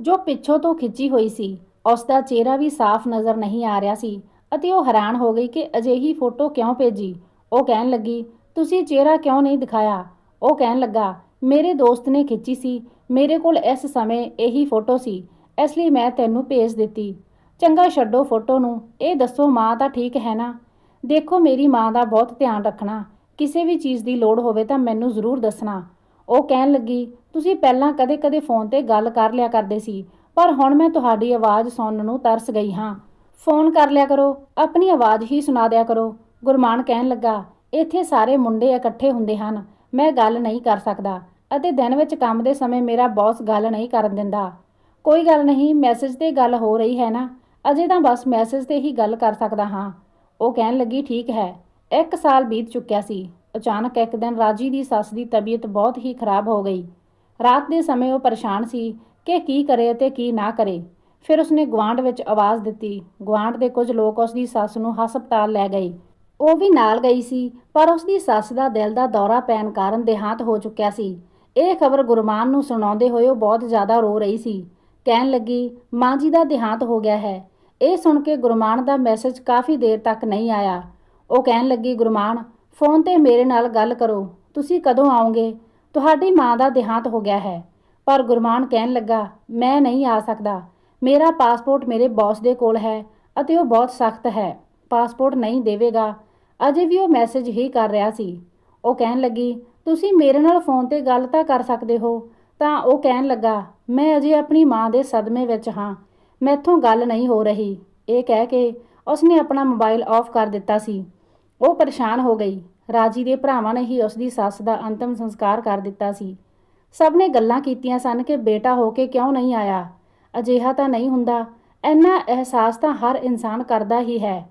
[SPEAKER 1] ਜੋ ਪਿੱਛੋਂ ਤੋਂ ਖਿੱਚੀ ਹੋਈ ਸੀ। ਉਸ ਦਾ ਚਿਹਰਾ ਵੀ ਸਾਫ਼ ਨਜ਼ਰ ਨਹੀਂ ਆ ਰਿਹਾ ਸੀ ਅਤੇ ਉਹ ਹੈਰਾਨ ਹੋ ਗਈ ਕਿ ਅਜਿਹੀ ਫੋਟੋ ਕਿਉਂ ਭੇਜੀ। ਉਹ ਕਹਿਣ ਲੱਗੀ, ਤੁਸੀਂ ਚਿਹਰਾ ਕਿਉਂ ਨਹੀਂ ਦਿਖਾਇਆ? ਉਹ ਕਹਿਣ ਲੱਗਾ, ਮੇਰੇ ਦੋਸਤ ਨੇ ਖਿੱਚੀ ਸੀ, ਮੇਰੇ ਕੋਲ ਇਸ ਸਮੇਂ ਇਹੀ ਫੋਟੋ ਸੀ, ਇਸ ਲਈ ਮੈਂ ਤੈਨੂੰ ਭੇਜ ਦਿੱਤੀ। ਚੰਗਾ ਛੱਡੋ ਫੋਟੋ ਨੂੰ, ਇਹ ਦੱਸੋ ਮਾਂ ਤਾਂ ਠੀਕ ਹੈ ਨਾ? ਦੇਖੋ ਮੇਰੀ ਮਾਂ ਦਾ ਬਹੁਤ ਧਿਆਨ ਰੱਖਣਾ। ਕਿਸੇ ਵੀ ਚੀਜ਼ ਦੀ ਲੋੜ ਹੋਵੇ ਤਾਂ ਮੈਨੂੰ ਜ਼ਰੂਰ ਦੱਸਣਾ। ਉਹ ਕਹਿਣ ਲੱਗੀ, ਤੁਸੀਂ ਪਹਿਲਾਂ ਕਦੇ-ਕਦੇ ਫੋਨ ਤੇ ਗੱਲ ਕਰ ਲਿਆ ਕਰਦੇ ਸੀ, ਪਰ ਹੁਣ ਮੈਂ ਤੁਹਾਡੀ ਆਵਾਜ਼ ਸੁਣਨ ਨੂੰ ਤਰਸ ਗਈ ਹਾਂ। ਫੋਨ ਕਰ ਲਿਆ ਕਰੋ, ਆਪਣੀ ਆਵਾਜ਼ ਹੀ ਸੁਣਾ ਦਿਆ ਕਰੋ। ਗੁਰਮਾਨ ਕਹਿਣ ਲੱਗਾ, ਇੱਥੇ ਸਾਰੇ ਮੁੰਡੇ ਇਕੱਠੇ ਹੁੰਦੇ ਹਨ, ਮੈਂ ਗੱਲ ਨਹੀਂ ਕਰ ਸਕਦਾ ਅਤੇ ਦਿਨ ਵਿੱਚ ਕੰਮ ਦੇ ਸਮੇਂ ਮੇਰਾ ਬੌਸ ਗੱਲ ਨਹੀਂ ਕਰਨ ਦਿੰਦਾ। ਕੋਈ ਗੱਲ ਨਹੀਂ, ਮੈਸੇਜ ਤੇ ਗੱਲ ਹੋ ਰਹੀ ਹੈ ਨਾ, ਅਜੇ ਤਾਂ ਬਸ ਮੈਸੇਜ ਤੇ ਹੀ ਗੱਲ ਕਰ ਸਕਦਾ ਹਾਂ। ਉਹ ਕਹਿਣ ਲੱਗੀ, ਠੀਕ ਹੈ। ਇੱਕ ਸਾਲ ਬੀਤ ਚੁੱਕਿਆ ਸੀ। ਅਚਾਨਕ ਇੱਕ ਦਿਨ ਰਾਜੀ ਦੀ ਸੱਸ ਦੀ ਤਬੀਅਤ ਬਹੁਤ ਹੀ ਖਰਾਬ ਹੋ ਗਈ। ਰਾਤ ਦੇ ਸਮੇਂ ਉਹ ਪਰੇਸ਼ਾਨ ਸੀ ਕਿ ਕੀ ਕਰੇ ਅਤੇ ਕੀ ਨਾ ਕਰੇ। ਫਿਰ ਉਸਨੇ ਗੁਆਂਢ ਵਿੱਚ ਆਵਾਜ਼ ਦਿੱਤੀ। ਗੁਆਂਢ ਦੇ ਕੁਝ ਲੋਕ ਉਸ ਦੀ ਸੱਸ ਨੂੰ ਹਸਪਤਾਲ ਲੈ ਗਏ। ਉਹ ਵੀ ਨਾਲ ਗਈ ਸੀ, ਪਰ ਉਸ ਦੀ ਸੱਸ ਦਾ ਦਿਲ ਦਾ ਦੌਰਾ ਪੈਣ ਕਾਰਨ ਦੇਹਾਂਤ ਹੋ ਚੁੱਕਿਆ ਸੀ। ਇਹ ਖਬਰ ਗੁਰਮਾਨ ਨੂੰ ਸੁਣਾਉਂਦੇ ਹੋਏ ਉਹ ਬਹੁਤ ਜ਼ਿਆਦਾ ਰੋ ਰਹੀ ਸੀ। ਕਹਿਣ ਲੱਗੀ, ਮਾਂ ਜੀ ਦਾ ਦੇਹਾਂਤ ਹੋ ਗਿਆ ਹੈ। ਇਹ ਸੁਣ ਕੇ ਗੁਰਮਾਨ ਦਾ ਮੈਸੇਜ ਕਾਫੀ ਦੇਰ ਤੱਕ ਨਹੀਂ ਆਇਆ। ਉਹ ਕਹਿਣ ਲੱਗੀ, ਗੁਰਮਾਨ, ਫੋਨ ਤੇ ਮੇਰੇ ਨਾਲ ਗੱਲ ਕਰੋ। ਤੁਸੀਂ ਕਦੋਂ ਆਓਗੇ? ਤੁਹਾਡੀ ਮਾਂ ਦਾ ਦੇਹਾਂਤ ਹੋ ਗਿਆ ਹੈ। ਪਰ ਗੁਰਮਾਨ ਕਹਿਣ ਲੱਗਾ, ਮੈਂ ਨਹੀਂ ਆ ਸਕਦਾ। ਮੇਰਾ ਪਾਸਪੋਰਟ ਮੇਰੇ ਬੌਸ ਦੇ ਕੋਲ ਹੈ ਅਤੇ ਉਹ ਬਹੁਤ ਸਖਤ ਹੈ। ਪਾਸਪੋਰਟ ਨਹੀਂ ਦੇਵੇਗਾ। ਅਜੇ ਵੀ ਉਹ ਮੈਸੇਜ ਹੀ ਕਰ ਰਿਹਾ ਸੀ। ਉਹ ਕਹਿਣ ਲੱਗੀ, ਤੁਸੀਂ ਮੇਰੇ ਨਾਲ ਫੋਨ ਤੇ ਗੱਲ ਤਾਂ ਕਰ ਸਕਦੇ ਹੋ। ਤਾਂ ਉਹ ਕਹਿਣ ਲੱਗਾ, ਮੈਂ ਅਜੇ ਆਪਣੀ ਮਾਂ ਦੇ ਸਦਮੇ ਵਿੱਚ ਹਾਂ। ਮੈਥੋਂ ਗੱਲ ਨਹੀਂ ਹੋ ਰਹੀ। ਇਹ ਕਹਿ ਕੇ ਉਸਨੇ ਆਪਣਾ ਮੋਬਾਈਲ ਆਫ ਕਰ ਦਿੱਤਾ ਸੀ। ਉਹ ਪਰੇਸ਼ਾਨ ਹੋ ਗਈ। ਰਾਜੀ ਦੇ ਭਰਾਵਾਂ ਨੇ ਹੀ ਉਸ ਦੀ ਸੱਸ ਦਾ ਅੰਤਮ ਸੰਸਕਾਰ ਕਰ ਦਿੱਤਾ ਸੀ। ਸਭ ਨੇ ਗੱਲਾਂ ਕੀਤੀਆਂ ਸਨ ਕਿ ਬੇਟਾ ਹੋ ਕੇ ਕਿਉਂ ਨਹੀਂ ਆਇਆ? ਅਜਿਹਾ ਤਾਂ ਨਹੀਂ ਹੁੰਦਾ। ਇੰਨਾ ਅਹਿਸਾਸ ਤਾਂ ਹਰ ਇਨਸਾਨ ਕਰਦਾ ਹੀ ਹੈ।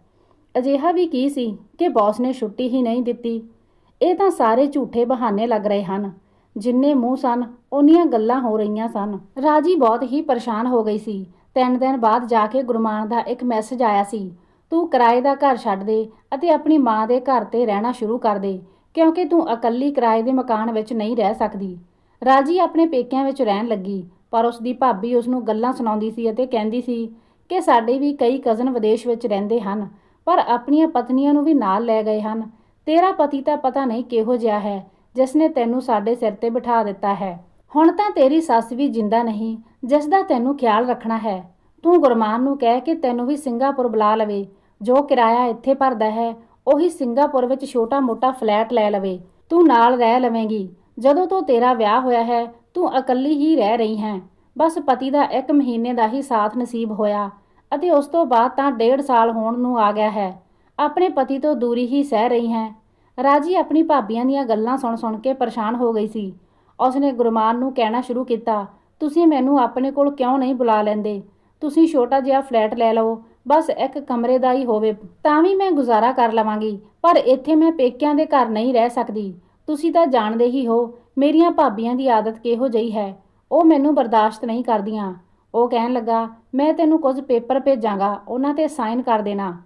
[SPEAKER 1] ਅਜਿਹਾ ਵੀ ਕੀ ਸੀ ਕਿ ਬੌਸ ਨੇ ਛੁੱਟੀ ਹੀ ਨਹੀਂ ਦਿੱਤੀ। ਇਹ ਤਾਂ ਸਾਰੇ ਝੂਠੇ ਬਹਾਨੇ ਲੱਗ ਰਹੇ ਹਨ। ਜਿੰਨੇ ਮੂੰਹ ਸਨ, ਉਨੀਆਂ ਗੱਲਾਂ ਹੋ ਰਹੀਆਂ ਸਨ। ਰਾਜੀ ਬਹੁਤ ਹੀ ਪਰੇਸ਼ਾਨ ਹੋ ਗਈ ਸੀ। ਤਿੰਨ ਦਿਨ ਬਾਅਦ ਜਾ ਕੇ ਗੁਰਮਾਨ ਦਾ ਇੱਕ ਮੈਸੇਜ ਆਇਆ ਸੀ। ਤੂੰ ਕਿਰਾਏ ਦਾ ਘਰ ਛੱਡ ਦੇ ਅਤੇ ਆਪਣੀ ਮਾਂ ਦੇ ਘਰ ਤੇ ਰਹਿਣਾ ਸ਼ੁਰੂ ਕਰ ਦੇ, ਕਿਉਂਕਿ ਤੂੰ ਇਕੱਲੀ ਕਿਰਾਏ ਦੇ ਮਕਾਨ ਵਿੱਚ ਨਹੀਂ ਰਹਿ ਸਕਦੀ। ਰਾਜੀ ਆਪਣੇ ਪੇਕਿਆਂ ਵਿੱਚ ਰਹਿਣ ਲੱਗੀ, ਪਰ ਉਸ ਦੀ ਭਾਬੀ ਉਸ ਨੂੰ ਗੱਲਾਂ ਸੁਣਾਉਂਦੀ ਸੀ ਅਤੇ ਕਹਿੰਦੀ ਸੀ ਕਿ ਸਾਡੇ ਵੀ ਕਈ ਕਜ਼ਨ ਵਿਦੇਸ਼ ਵਿੱਚ ਰਹਿੰਦੇ ਹਨ, ਪਰ ਆਪਣੀਆਂ ਪਤਨੀਆਂ ਨੂੰ ਵੀ ਨਾਲ ਲੈ ਗਏ ਹਨ। ਤੇਰਾ ਪਤੀ ਤਾਂ ਪਤਾ ਨਹੀਂ ਕਿਹੋ ਜਿਹਾ ਹੈ ਜਿਸ ਨੇ ਤੈਨੂੰ ਸਾਡੇ ਸਿਰ ਤੇ ਬਿਠਾ ਦਿੱਤਾ ਹੈ। ਹੁਣ ਤਾਂ ਤੇਰੀ ਸੱਸ ਵੀ ਜਿੰਦਾ ਨਹੀਂ ਜਿਸ ਦਾ ਤੈਨੂੰ ਖਿਆਲ ਰੱਖਣਾ ਹੈ। ਤੂੰ ਗੁਰਮਾਨ ਨੂੰ ਕਹਿ ਕੇ ਤੈਨੂੰ ਵੀ ਸਿੰਗਾਪੁਰ ਬੁਲਾ ਲਵੇ ਜੋ ਕਿਰਾਇਆ ਇੱਥੇ ਭਰਦਾ ਹੈ, ਉਹੀ ਸਿੰਗਾਪੁਰ ਵਿੱਚ ਛੋਟਾ-ਮੋਟਾ ਫਲੈਟ ਲੈ ਲਵੇ। ਤੂੰ ਨਾਲ ਰਹਿ ਲਵੇਂਗੀ। ਜਦੋਂ ਤੋਂ ਤੇਰਾ ਵਿਆਹ ਹੋਇਆ ਹੈ, ਤੂੰ ਇਕੱਲੀ ਹੀ ਰਹਿ ਰਹੀ ਹੈ। ਬਸ ਪਤੀ ਦਾ ਇੱਕ ਮਹੀਨੇ ਦਾ ਹੀ ਸਾਥ ਨਸੀਬ ਹੋਇਆ ਅਤੇ ਉਸ ਤੋਂ ਬਾਅਦ ਤਾਂ ਡੇਢ ਸਾਲ ਹੋਣ ਨੂੰ ਆ ਗਿਆ ਹੈ। ਆਪਣੇ ਪਤੀ ਤੋਂ ਦੂਰੀ ਹੀ ਸਹਿ ਰਹੀ ਹੈ। ਰਾਜੀ ਆਪਣੀ ਭਾਬੀਆਂ ਦੀਆਂ ਗੱਲਾਂ ਸੁਣ-ਸੁਣ ਕੇ ਪਰੇਸ਼ਾਨ ਹੋ ਗਈ ਸੀ। ਉਸਨੇ ਗੁਰਮਾਨ ਨੂੰ ਕਹਿਣਾ ਸ਼ੁਰੂ ਕੀਤਾ, ਤੁਸੀਂ ਮੈਨੂੰ ਆਪਣੇ ਕੋਲ ਕਿਉਂ ਨਹੀਂ ਬੁਲਾ ਲੈਂਦੇ? ਤੁਸੀਂ ਛੋਟਾ ਜਿਹਾ ਫਲੈਟ ਲੈ ਲਓ। ਬਸ ਇੱਕ ਕਮਰੇ ਦਾ ਹੀ ਹੋਵੇ, ਤਾਂ ਵੀ ਮੈਂ ਗੁਜ਼ਾਰਾ ਕਰ ਲਵਾਂਗੀ, ਪਰ ਇੱਥੇ ਮੈਂ ਪੇਕਿਆਂ ਦੇ ਘਰ ਨਹੀਂ ਰਹਿ ਸਕਦੀ। ਤੁਸੀਂ ਤਾਂ ਜਾਣਦੇ ਹੀ ਹੋ, ਮੇਰੀਆਂ ਭਾਬੀਆਂ ਦੀ ਆਦਤ ਕਿਹੋ ਜਿਹੀ ਹੈ। ਉਹ ਮੈਨੂੰ ਬਰਦਾਸ਼ਤ ਨਹੀਂ ਕਰਦੀਆਂ। ਉਹ ਕਹਿਣ ਲੱਗਾ, ਮੈਂ ਤੈਨੂੰ ਕੁਝ ਪੇਪਰ ਭੇਜਾਂਗਾ, ਉਹਨਾਂ ਤੇ ਸਾਈਨ ਕਰ ਦੇਣਾ।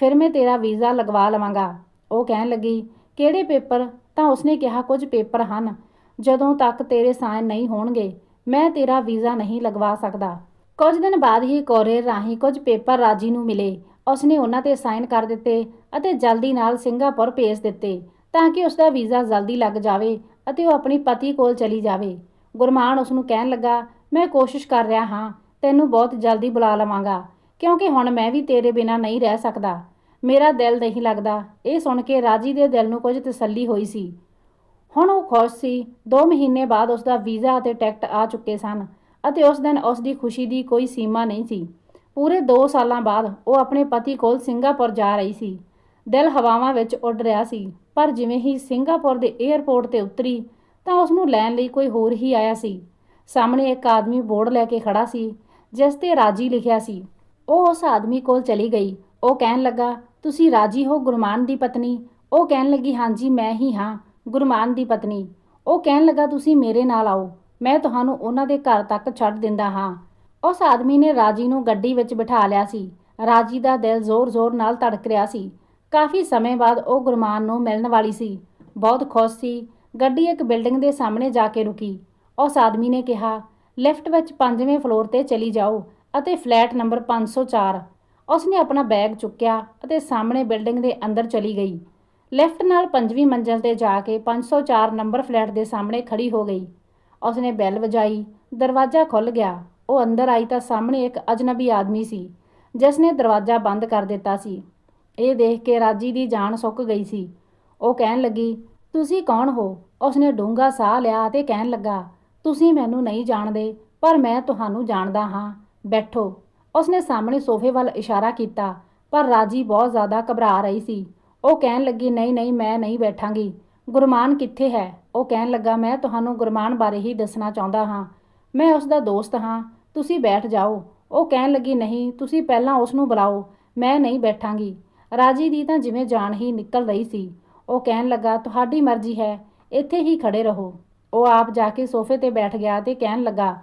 [SPEAKER 1] ਫਿਰ ਮੈਂ ਤੇਰਾ ਵੀਜ਼ਾ ਲਗਵਾ ਲਵਾਂਗਾ। ਉਹ ਕਹਿਣ ਲੱਗੀ, ਕਿਹੜੇ ਪੇਪਰ? ਤਾਂ ਉਸਨੇ ਕਿਹਾ, ਕੁਝ ਪੇਪਰ ਹਨ। ਜਦੋਂ ਤੱਕ ਤੇਰੇ ਸਾਈਨ ਨਹੀਂ ਹੋਣਗੇ, ਮੈਂ ਤੇਰਾ ਵੀਜ਼ਾ ਨਹੀਂ ਲਗਵਾ ਸਕਦਾ। ਕੁਝ ਦਿਨ ਬਾਅਦ ਹੀ ਕੋਰੀਅਰ ਰਾਹੀਂ ਕੁਝ ਪੇਪਰ ਰਾਜੀ ਨੂੰ ਮਿਲੇ। ਉਸਨੇ ਉਹਨਾਂ ਤੇ ਸਾਈਨ ਕਰ ਦਿੱਤੇ ਅਤੇ ਜਲਦੀ ਨਾਲ ਸਿੰਗਾਪੁਰ ਭੇਜ ਦਿੱਤੇ ਤਾਂ ਕਿ ਉਸ ਦਾ ਵੀਜ਼ਾ ਜਲਦੀ ਲੱਗ ਜਾਵੇ ਅਤੇ ਉਹ ਆਪਣੀ ਪਤੀ ਕੋਲ ਚਲੀ ਜਾਵੇ। ਗੁਰਮਾਨ ਉਸ ਨੂੰ ਕਹਿਣ ਲੱਗਾ, ਮੈਂ ਕੋਸ਼ਿਸ਼ ਕਰ ਰਿਹਾ ਹਾਂ, ਤੈਨੂੰ ਬਹੁਤ ਜਲਦੀ ਬੁਲਾ ਲਵਾਂਗਾ, ਕਿਉਂਕਿ ਹੁਣ ਮੈਂ ਵੀ ਤੇਰੇ ਬਿਨਾਂ ਨਹੀਂ ਰਹਿ ਸਕਦਾ। ਮੇਰਾ ਦਿਲ ਨਹੀਂ ਲੱਗਦਾ। ਇਹ ਸੁਣ ਕੇ ਰਾਜੀ ਦੇ ਦਿਲ ਨੂੰ ਕੁਝ ਤਸੱਲੀ ਹੋਈ ਸੀ। ਹੁਣ ਉਹ ਖੁਸ਼ ਸੀ। 2 ਮਹੀਨੇ ਬਾਅਦ ਉਸ ਦਾ ਵੀਜ਼ਾ ਅਤੇ ਟਿਕਟ ਆ ਚੁੱਕੇ ਸਨ। ਅਤੇ ਉਸ ਦਿਨ ਉਸ ਦੀ ਖੁਸ਼ੀ ਦੀ ਕੋਈ ਸੀਮਾ ਨਹੀਂ ਸੀ। ਪੂਰੇ 2 ਸਾਲਾਂ ਬਾਅਦ ਉਹ ਆਪਣੇ ਪਤੀ ਕੋਲ ਸਿੰਗਾਪੁਰ ਜਾ ਰਹੀ ਸੀ। ਦਿਲ ਹਵਾਵਾਂ ਵਿੱਚ ਉੱਡ ਰਿਹਾ ਸੀ, ਪਰ ਜਿਵੇਂ ਹੀ ਸਿੰਗਾਪੁਰ ਦੇ 에ਅਰਪੋਰਟ ਤੇ ਉਤਰੀ ਤਾਂ ਉਸ ਨੂੰ ਲੈਣ ਲਈ ਕੋਈ ਹੋਰ ਹੀ ਆਇਆ ਸੀ। ਸਾਹਮਣੇ ਇੱਕ ਆਦਮੀ ਬੋਰਡ ਲੈ ਕੇ ਖੜਾ ਸੀ, ਜਿਸ ਤੇ ਰਾਜੀ ਲਿਖਿਆ ਸੀ। ਉਹ ਉਸ ਆਦਮੀ ਕੋਲ ਚਲੀ ਗਈ। ਉਹ ਕਹਿਣ ਲੱਗਾ, ਤੁਸੀਂ ਰਾਜੀ ਹੋ ਗੁਰਮਾਨ ਦੀ ਪਤਨੀ? ਉਹ ਕਹਿਣ ਲੱਗੀ, ਹਾਂਜੀ, ਮੈਂ ਹੀ ਹਾਂ ਗੁਰਮਾਨ ਦੀ ਪਤਨੀ। ਉਹ ਕਹਿਣ ਲੱਗਾ, ਤੁਸੀਂ ਮੇਰੇ ਨਾਲ ਆਓ। ਮੈਂ ਤੁਹਾਨੂੰ ਉਹਨਾਂ ਦੇ ਘਰ ਤੱਕ ਛੱਡ ਦਿੰਦਾ ਹਾਂ। ਉਸ ਆਦਮੀ ਨੇ ਰਾਜੀ ਨੂੰ ਗੱਡੀ ਵਿੱਚ ਬਿਠਾ ਲਿਆ ਸੀ। ਰਾਜੀ ਦਾ ਦਿਲ ਜ਼ੋਰ-ਜ਼ੋਰ ਨਾਲ ਧੜਕ ਰਿਹਾ ਸੀ। ਕਾਫੀ ਸਮੇਂ ਬਾਅਦ ਉਹ ਗੁਰਮਾਨ ਨੂੰ ਮਿਲਣ ਵਾਲੀ ਸੀ। ਬਹੁਤ ਖੁਸ਼ ਸੀ। ਗੱਡੀ ਇੱਕ ਬਿਲਡਿੰਗ ਦੇ ਸਾਹਮਣੇ ਜਾ ਕੇ ਰੁਕੀ। ਉਸ ਆਦਮੀ ਨੇ ਕਿਹਾ, ਲਿਫਟ ਵਿੱਚ 5ਵੇਂ ਫਲੋਰ ਤੇ ਚਲੀ ਜਾਓ ਅਤੇ ਫਲੈਟ ਨੰਬਰ 504 ਉਸਨੇ ਆਪਣਾ ਬੈਗ ਚੁੱਕਿਆ ਅਤੇ ਸਾਹਮਣੇ ਬਿਲਡਿੰਗ ਦੇ ਅੰਦਰ ਚਲੀ ਗਈ। ਲਿਫਟ ਨਾਲ 5ਵੀਂ ਮੰਜ਼ਲ ਤੇ ਜਾ ਕੇ 504 ਨੰਬਰ ਫਲੈਟ ਦੇ ਸਾਹਮਣੇ ਖੜੀ ਹੋ ਗਈ। ਉਸਨੇ ਬੈਲ ਵਜਾਈ, ਦਰਵਾਜ਼ਾ ਖੁੱਲ ਗਿਆ। ਉਹ ਅੰਦਰ ਆਈ ਤਾਂ ਸਾਹਮਣੇ ਇੱਕ ਅਜਨਬੀ ਆਦਮੀ ਸੀ ਜਿਸ ਨੇ ਦਰਵਾਜ਼ਾ ਬੰਦ ਕਰ ਦਿੱਤਾ ਸੀ। ਇਹ ਦੇਖ ਕੇ ਰਾਜੀ ਦੀ ਜਾਨ ਸੁੱਕ ਗਈ ਸੀ। ਉਹ ਕਹਿਣ ਲੱਗੀ, ਤੁਸੀਂ ਕੌਣ ਹੋ? ਉਸਨੇ ਡੂੰਘਾ ਸਾਹ ਲਿਆ ਤੇ ਕਹਿਣ ਲੱਗਾ, ਤੁਸੀਂ ਮੈਨੂੰ ਨਹੀਂ ਜਾਣਦੇ, ਪਰ ਮੈਂ ਤੁਹਾਨੂੰ ਜਾਣਦਾ ਹਾਂ। ਬੈਠੋ। ਉਸਨੇ ਸਾਹਮਣੇ ਸੋਫੇ ਵੱਲ ਇਸ਼ਾਰਾ ਕੀਤਾ, ਪਰ ਰਾਜੀ ਬਹੁਤ ਜ਼ਿਆਦਾ ਘਬਰਾ ਰਹੀ ਸੀ। ਉਹ ਕਹਿਣ ਲੱਗੀ, ਨਹੀਂ ਨਹੀਂ, ਮੈਂ ਨਹੀਂ ਬੈਠਾਂਗੀ। ਗੁਰਮਾਨ ਕਿੱਥੇ ਹੈ? ਉਹ ਕਹਿਣ ਲੱਗਾ, ਮੈਂ ਤੁਹਾਨੂੰ ਗੁਰਮਾਨ ਬਾਰੇ ਹੀ ਦੱਸਣਾ ਚਾਹੁੰਦਾ ਹਾਂ। ਮੈਂ ਉਸ ਦਾ ਦੋਸਤ ਹਾਂ। ਤੁਸੀਂ ਬੈਠ ਜਾਓ। ਉਹ ਕਹਿਣ ਲੱਗੀ, ਨਹੀਂ, ਤੁਸੀਂ ਪਹਿਲਾਂ ਉਸ ਨੂੰ ਬੁਲਾਓ। ਮੈਂ ਨਹੀਂ ਬੈਠਾਂਗੀ। ਰਾਜੀ ਦੀ ਤਾਂ ਜਿਵੇਂ ਜਾਨ ਹੀ ਨਿਕਲ ਰਹੀ ਸੀ। ਉਹ ਕਹਿਣ ਲੱਗਾ, ਤੁਹਾਡੀ ਮਰਜ਼ੀ ਹੈ। ਇੱਥੇ ਹੀ ਖੜੇ ਰਹੋ। ਉਹ ਆਪ ਜਾ ਕੇ ਸੋਫੇ ਤੇ ਬੈਠ ਗਿਆ ਤੇ ਕਹਿਣ ਲੱਗਾ,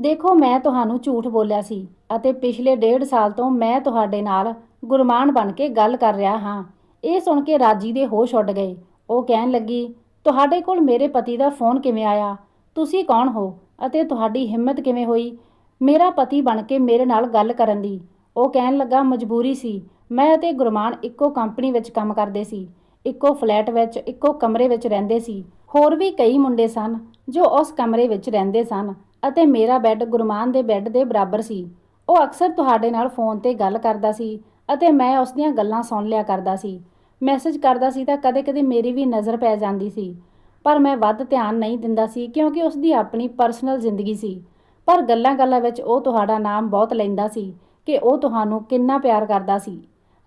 [SPEAKER 1] ਦੇਖੋ, ਮੈਂ ਤੁਹਾਨੂੰ ਝੂਠ ਬੋਲਿਆ ਸੀ ਅਤੇ ਪਿਛਲੇ ਡੇਢ ਸਾਲ ਤੋਂ ਮੈਂ ਤੁਹਾਡੇ ਨਾਲ ਗੁਰਮਾਨ ਬਣ ਕੇ ਗੱਲ ਕਰ ਰਿਹਾ ਹਾਂ। ਇਹ ਸੁਣ ਕੇ ਰਾਜੀ ਦੇ ਹੋਸ਼ ਉੱਡ ਗਏ। ਉਹ ਕਹਿਣ ਲੱਗੀ ਤੁਹਾਡੇ ਕੋਲ ਮੇਰੇ ਪਤੀ ਦਾ ਫੋਨ ਕਿਵੇਂ ਆਇਆ? ਤੁਸੀਂ ਕੌਣ ਹੋ? ਅਤੇ ਤੁਹਾਡੀ ਹਿੰਮਤ ਕਿਵੇਂ ਹੋਈ? ਮੇਰਾ ਪਤੀ ਬਣ ਕੇ ਮੇਰੇ ਨਾਲ ਗੱਲ ਕਰਨ ਦੀ। ਉਹ ਕਹਿਣ ਲੱਗਾ, ਮਜਬੂਰੀ ਸੀ। ਮੈਂ ਅਤੇ ਗੁਰਮਾਨ ਇੱਕੋ ਕੰਪਨੀ ਵਿੱਚ ਕੰਮ ਕਰਦੇ ਸੀ। ਇੱਕੋ ਫਲੈਟ ਵਿੱਚ, ਇੱਕੋ ਕਮਰੇ ਵਿੱਚ ਰਹਿੰਦੇ ਸੀ। ਹੋਰ ਵੀ ਕਈ ਮੁੰਡੇ ਸਨ ਜੋ ਉਸ ਕਮਰੇ ਵਿੱਚ ਰਹਿੰਦੇ ਸਨ ਅਤੇ ਮੇਰਾ ਬੈੱਡ ਗੁਰਮਾਨ ਦੇ ਬੈੱਡ ਦੇ ਬਰਾਬਰ ਸੀ। ਉਹ ਅਕਸਰ ਤੁਹਾਡੇ ਨਾਲ ਫੋਨ ਤੇ ਗੱਲ ਕਰਦਾ ਸੀ ਅਤੇ ਮੈਂ ਉਸ ਦੀਆਂ ਗੱਲਾਂ ਸੁਣ ਲਿਆ ਕਰਦਾ ਸੀ। ਮੈਸੇਜ ਕਰਦਾ ਸੀ ਤਾਂ ਕਦੇ-ਕਦੇ ਮੇਰੀ ਵੀ ਨਜ਼ਰ ਪੈ ਜਾਂਦੀ ਸੀ। ਪਰ ਮੈਂ ਵੱਧ ਧਿਆਨ ਨਹੀਂ ਦਿੰਦਾ ਸੀ ਕਿਉਂਕਿ ਉਸ ਦੀ ਆਪਣੀ ਪਰਸਨਲ ਜ਼ਿੰਦਗੀ ਸੀ। ਪਰ ਗੱਲਾਂ-ਗੱਲਾਂ ਵਿੱਚ ਉਹ ਤੁਹਾਡਾ ਨਾਮ ਬਹੁਤ ਲੈਂਦਾ ਸੀ ਕਿ ਉਹ ਤੁਹਾਨੂੰ ਕਿੰਨਾ ਪਿਆਰ ਕਰਦਾ ਸੀ।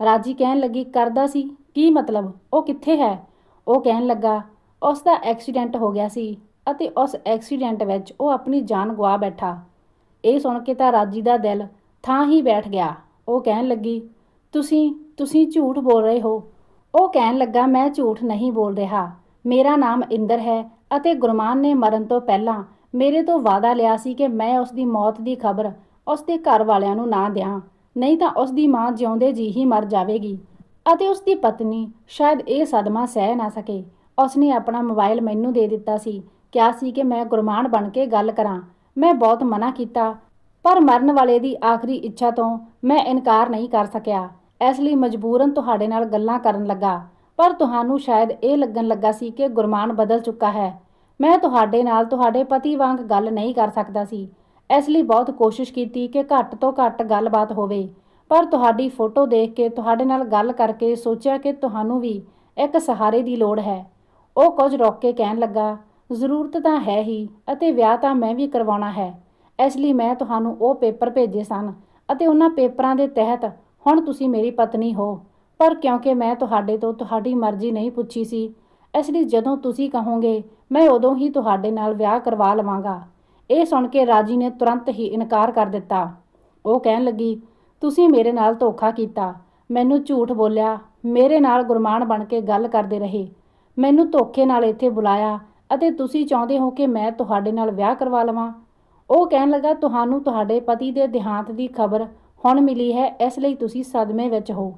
[SPEAKER 1] ਰਾਜੀ ਕਹਿਣ ਲੱਗੀ, ਕਰਦਾ ਸੀ? ਕੀ ਮਤਲਬ? ਉਹ ਕਿੱਥੇ ਹੈ? ਉਹ ਕਹਿਣ ਲੱਗਾ, ਉਸ ਦਾ ਐਕਸੀਡੈਂਟ ਹੋ ਗਿਆ ਸੀ ਅਤੇ ਉਸ ਐਕਸੀਡੈਂਟ ਵਿੱਚ ਉਹ ਆਪਣੀ ਜਾਨ ਗਵਾ ਬੈਠਾ। ਇਹ ਸੁਣ ਕੇ ਤਾਂ ਰਾਜੀ ਦਾ ਦਿਲ ਥਾਂ ਹੀ ਬੈਠ ਗਿਆ। ਉਹ ਕਹਿਣ ਲੱਗੀ, ਤੁਸੀਂ ਤੁਸੀਂ ਝੂਠ ਬੋਲ ਰਹੇ ਹੋ। ਉਹ ਕਹਿਣ ਲੱਗਾ, ਮੈਂ ਝੂਠ ਨਹੀਂ ਬੋਲ ਰਿਹਾ। ਮੇਰਾ ਨਾਮ ਇੰਦਰ ਹੈ ਅਤੇ ਗੁਰਮਾਨ ਨੇ ਮਰਨ ਤੋਂ ਪਹਿਲਾਂ ਮੇਰੇ ਤੋਂ ਵਾਅਦਾ ਲਿਆ ਸੀ ਕਿ ਮੈਂ ਉਸ ਦੀ ਮੌਤ ਦੀ ਖਬਰ ਉਸ ਦੇ ਘਰ ਵਾਲਿਆਂ ਨੂੰ ਨਾ ਦਿਆਂ। ਨਹੀਂ ਤਾਂ ਉਸ ਦੀ ਮਾਂ ਜਿਉਂਦੇ ਜੀ ਹੀ ਮਰ ਜਾਵੇਗੀ ਅਤੇ ਉਸ ਦੀ ਪਤਨੀ ਸ਼ਾਇਦ ਇਹ ਸਦਮਾ ਸਹਿ ਨਾ ਸਕੇ। ਉਸ ਨੇ ਆਪਣਾ ਮੋਬਾਈਲ ਮੈਨੂੰ ਦੇ ਦਿੱਤਾ ਸੀ। ਕਿਹਾ ਸੀ ਕਿ ਮੈਂ ਗੁਰਮਾਨ ਬਣ ਕੇ ਗੱਲ ਕਰਾਂ। ਮੈਂ ਬਹੁਤ ਮਨਾ ਕੀਤਾ, ਪਰ ਮਰਨ ਵਾਲੇ ਦੀ ਆਖਰੀ ਇੱਛਾ ਤੋਂ ਮੈਂ ਇਨਕਾਰ ਨਹੀਂ ਕਰ ਸਕਿਆ। ਇਸ ਲਈ ਮਜਬੂਰਨ ਤੁਹਾਡੇ ਨਾਲ ਗੱਲਾਂ ਕਰਨ ਲੱਗਾ। ਪਰ ਤੁਹਾਨੂੰ ਸ਼ਾਇਦ ਇਹ ਲੱਗਣ ਲੱਗਾ ਸੀ ਕਿ ਗੁਰਮਾਨ ਬਦਲ ਚੁੱਕਾ ਹੈ। ਮੈਂ ਤੁਹਾਡੇ ਨਾਲ ਤੁਹਾਡੇ ਪਤੀ ਵਾਂਗ ਗੱਲ ਨਹੀਂ ਕਰ ਸਕਦਾ ਸੀ। ਇਸ ਲਈ ਬਹੁਤ ਕੋਸ਼ਿਸ਼ ਕੀਤੀ ਕਿ ਘੱਟ ਤੋਂ ਘੱਟ ਗੱਲਬਾਤ ਹੋਵੇ। ਪਰ ਤੁਹਾਡੀ ਫੋਟੋ ਦੇਖ ਕੇ ਤੁਹਾਡੇ ਨਾਲ ਗੱਲ ਕਰਕੇ ਸੋਚਿਆ ਕਿ ਤੁਹਾਨੂੰ ਵੀ ਇੱਕ ਸਹਾਰੇ ਦੀ ਲੋੜ ਹੈ। ਉਹ ਕੁਝ ਰੋਕ ਕੇ ਕਹਿਣ ਲੱਗਾ, ਜ਼ਰੂਰਤ ਤਾਂ ਹੈ ਹੀ ਅਤੇ ਵਿਆਹ ਤਾਂ ਮੈਂ ਵੀ ਕਰਵਾਉਣਾ ਹੈ। ਇਸ ਲਈ ਮੈਂ ਤੁਹਾਨੂੰ ਉਹ ਪੇਪਰ ਭੇਜੇ ਸਨ ਅਤੇ ਉਹਨਾਂ ਪੇਪਰਾਂ ਦੇ ਤਹਿਤ ਹੁਣ ਤੁਸੀਂ ਮੇਰੀ ਪਤਨੀ ਹੋ, ਪਰ ਕਿਉਂਕਿ ਮੈਂ ਤੁਹਾਡੇ ਤੋਂ ਤੁਹਾਡੀ ਮਰਜ਼ੀ ਨਹੀਂ ਪੁੱਛੀ ਸੀ ਇਸ ਲਈ ਜਦੋਂ ਤੁਸੀਂ ਕਹੋਗੇ, ਮੈਂ ਉਦੋਂ ਹੀ ਤੁਹਾਡੇ ਨਾਲ ਵਿਆਹ ਕਰਵਾ ਲਵਾਂਗਾ। ਇਹ ਸੁਣ ਕੇ ਰਾਜੀ ਨੇ ਤੁਰੰਤ ਹੀ ਇਨਕਾਰ ਕਰ ਦਿੱਤਾ। ਉਹ ਕਹਿਣ ਲੱਗੀ, ਤੁਸੀਂ ਮੇਰੇ ਨਾਲ ਧੋਖਾ ਕੀਤਾ। ਮੈਨੂੰ ਝੂਠ ਬੋਲਿਆ। ਮੇਰੇ ਨਾਲ ਗੁਰਮਾਨ ਬਣ ਕੇ ਗੱਲ ਕਰਦੇ ਰਹੇ। ਮੈਨੂੰ ਧੋਖੇ ਨਾਲ ਇੱਥੇ ਬੁਲਾਇਆ ਅਤੇ ਤੁਸੀਂ ਚਾਹੁੰਦੇ ਹੋ ਕਿ ਮੈਂ ਤੁਹਾਡੇ ਨਾਲ ਵਿਆਹ ਕਰਵਾ ਲਵਾਂ? ਉਹ ਕਹਿਣ ਲੱਗਾ, ਤੁਹਾਨੂੰ ਤੁਹਾਡੇ ਪਤੀ ਦੇ ਦੇਹਾਂਤ ਦੀ ਖਬਰ ਹੁਣ ਮਿਲੀ ਹੈ, ਇਸ ਲਈ ਤੁਸੀਂ ਸਦਮੇ ਵਿੱਚ ਹੋ।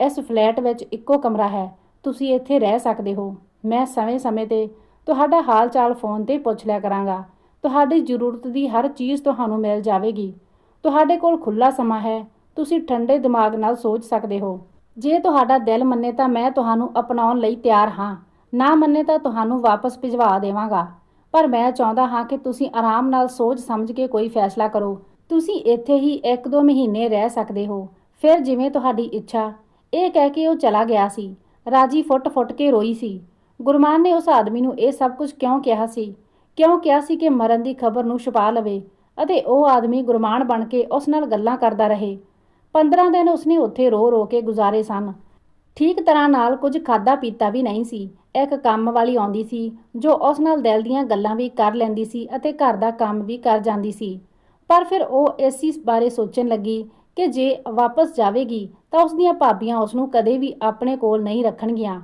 [SPEAKER 1] ਇਸ ਫਲੈਟ ਵਿੱਚ ਇੱਕੋ ਕਮਰਾ ਹੈ, ਤੁਸੀਂ ਇੱਥੇ ਰਹਿ ਸਕਦੇ ਹੋ। ਮੈਂ ਸਮੇਂ-ਸਮੇਂ ਤੇ ਤੁਹਾਡਾ ਹਾਲ ਚਾਲ ਫੋਨ ਤੇ ਪੁੱਛ ਲਿਆ ਕਰਾਂਗਾ। ਤੁਹਾਡੀ ਜ਼ਰੂਰਤ ਦੀ ਹਰ ਚੀਜ਼ ਤੁਹਾਨੂੰ ਮਿਲ ਜਾਵੇਗੀ। ਤੁਹਾਡੇ ਕੋਲ ਖੁੱਲਾ ਸਮਾਂ ਹੈ, ਤੁਸੀਂ ਠੰਡੇ ਦਿਮਾਗ ਨਾਲ ਸੋਚ ਸਕਦੇ ਹੋ। ਜੇ ਤੁਹਾਡਾ ਦਿਲ ਮੰਨੇ ਤਾਂ ਮੈਂ ਤੁਹਾਨੂੰ ਅਪਣਾਉਣ ਲਈ ਤਿਆਰ ਹਾਂ। ਨਾ ਮੰਨੇ ਤਾਂ ਤੁਹਾਨੂੰ ਵਾਪਸ ਭਿਜਵਾ ਦੇਵਾਂਗਾ। ਪਰ ਮੈਂ ਚਾਹੁੰਦਾ ਹਾਂ ਕਿ ਤੁਸੀਂ ਆਰਾਮ ਨਾਲ ਸੋਚ ਸਮਝ ਕੇ ਕੋਈ ਫੈਸਲਾ ਕਰੋ। ਤੁਸੀਂ ਇੱਥੇ ਹੀ 1-2 ਮਹੀਨੇ ਰਹਿ ਸਕਦੇ ਹੋ। ਫਿਰ ਜਿਵੇਂ ਤੁਹਾਡੀ ਇੱਛਾ। ਇਹ ਕਹਿ ਕੇ ਉਹ ਚਲਾ ਗਿਆ ਸੀ। ਰਾਜੀ ਫੁੱਟ-ਫੁੱਟ ਕੇ ਰੋਈ ਸੀ। ਗੁਰਮਾਨ ਨੇ ਉਸ ਆਦਮੀ ਨੂੰ ਇਹ ਸਭ ਕੁਝ ਕਿਉਂ ਕਿਹਾ ਸੀ? ਕਿਉਂ ਕਿਹਾ ਸੀ ਕਿ ਮਰਨ ਦੀ ਖਬਰ ਨੂੰ ਛੁਪਾ ਲਵੇ ਅਤੇ ਉਹ ਆਦਮੀ ਗੁਰਮਾਨ ਬਣ ਕੇ ਉਸ ਨਾਲ ਗੱਲਾਂ ਕਰਦਾ ਰਹੇ। 15 ਦਿਨ ਉਸਨੇ ਉੱਥੇ ਰੋ ਰੋ ਕੇ ਗੁਜ਼ਾਰੇ ਸਨ। ਠੀਕ ਤਰ੍ਹਾਂ ਨਾਲ ਕੁਝ ਖਾਦਾ ਪੀਤਾ ਵੀ ਨਹੀਂ ਸੀ। ਇੱਕ ਕੰਮ ਵਾਲੀ ਆਉਂਦੀ ਸੀ, ਜੋ ਉਸ ਨਾਲ ਦਿਲ ਦੀਆਂ ਗੱਲਾਂ ਵੀ ਕਰ ਲੈਂਦੀ ਸੀ ਅਤੇ ਘਰ ਦਾ ਕੰਮ ਵੀ ਕਰ ਜਾਂਦੀ ਸੀ। ਪਰ ਫਿਰ ਉਹ ਇਸ ਬਾਰੇ ਸੋਚਣ ਲੱਗੀ ਕਿ ਜੇ ਵਾਪਸ ਜਾਵੇਗੀ ਤਾਂ ਉਸ ਦੀਆਂ ਭਾਬੀਆਂ ਉਸ ਨੂੰ ਕਦੇ ਵੀ ਆਪਣੇ ਕੋਲ ਨਹੀਂ ਰੱਖਣਗੀਆਂ।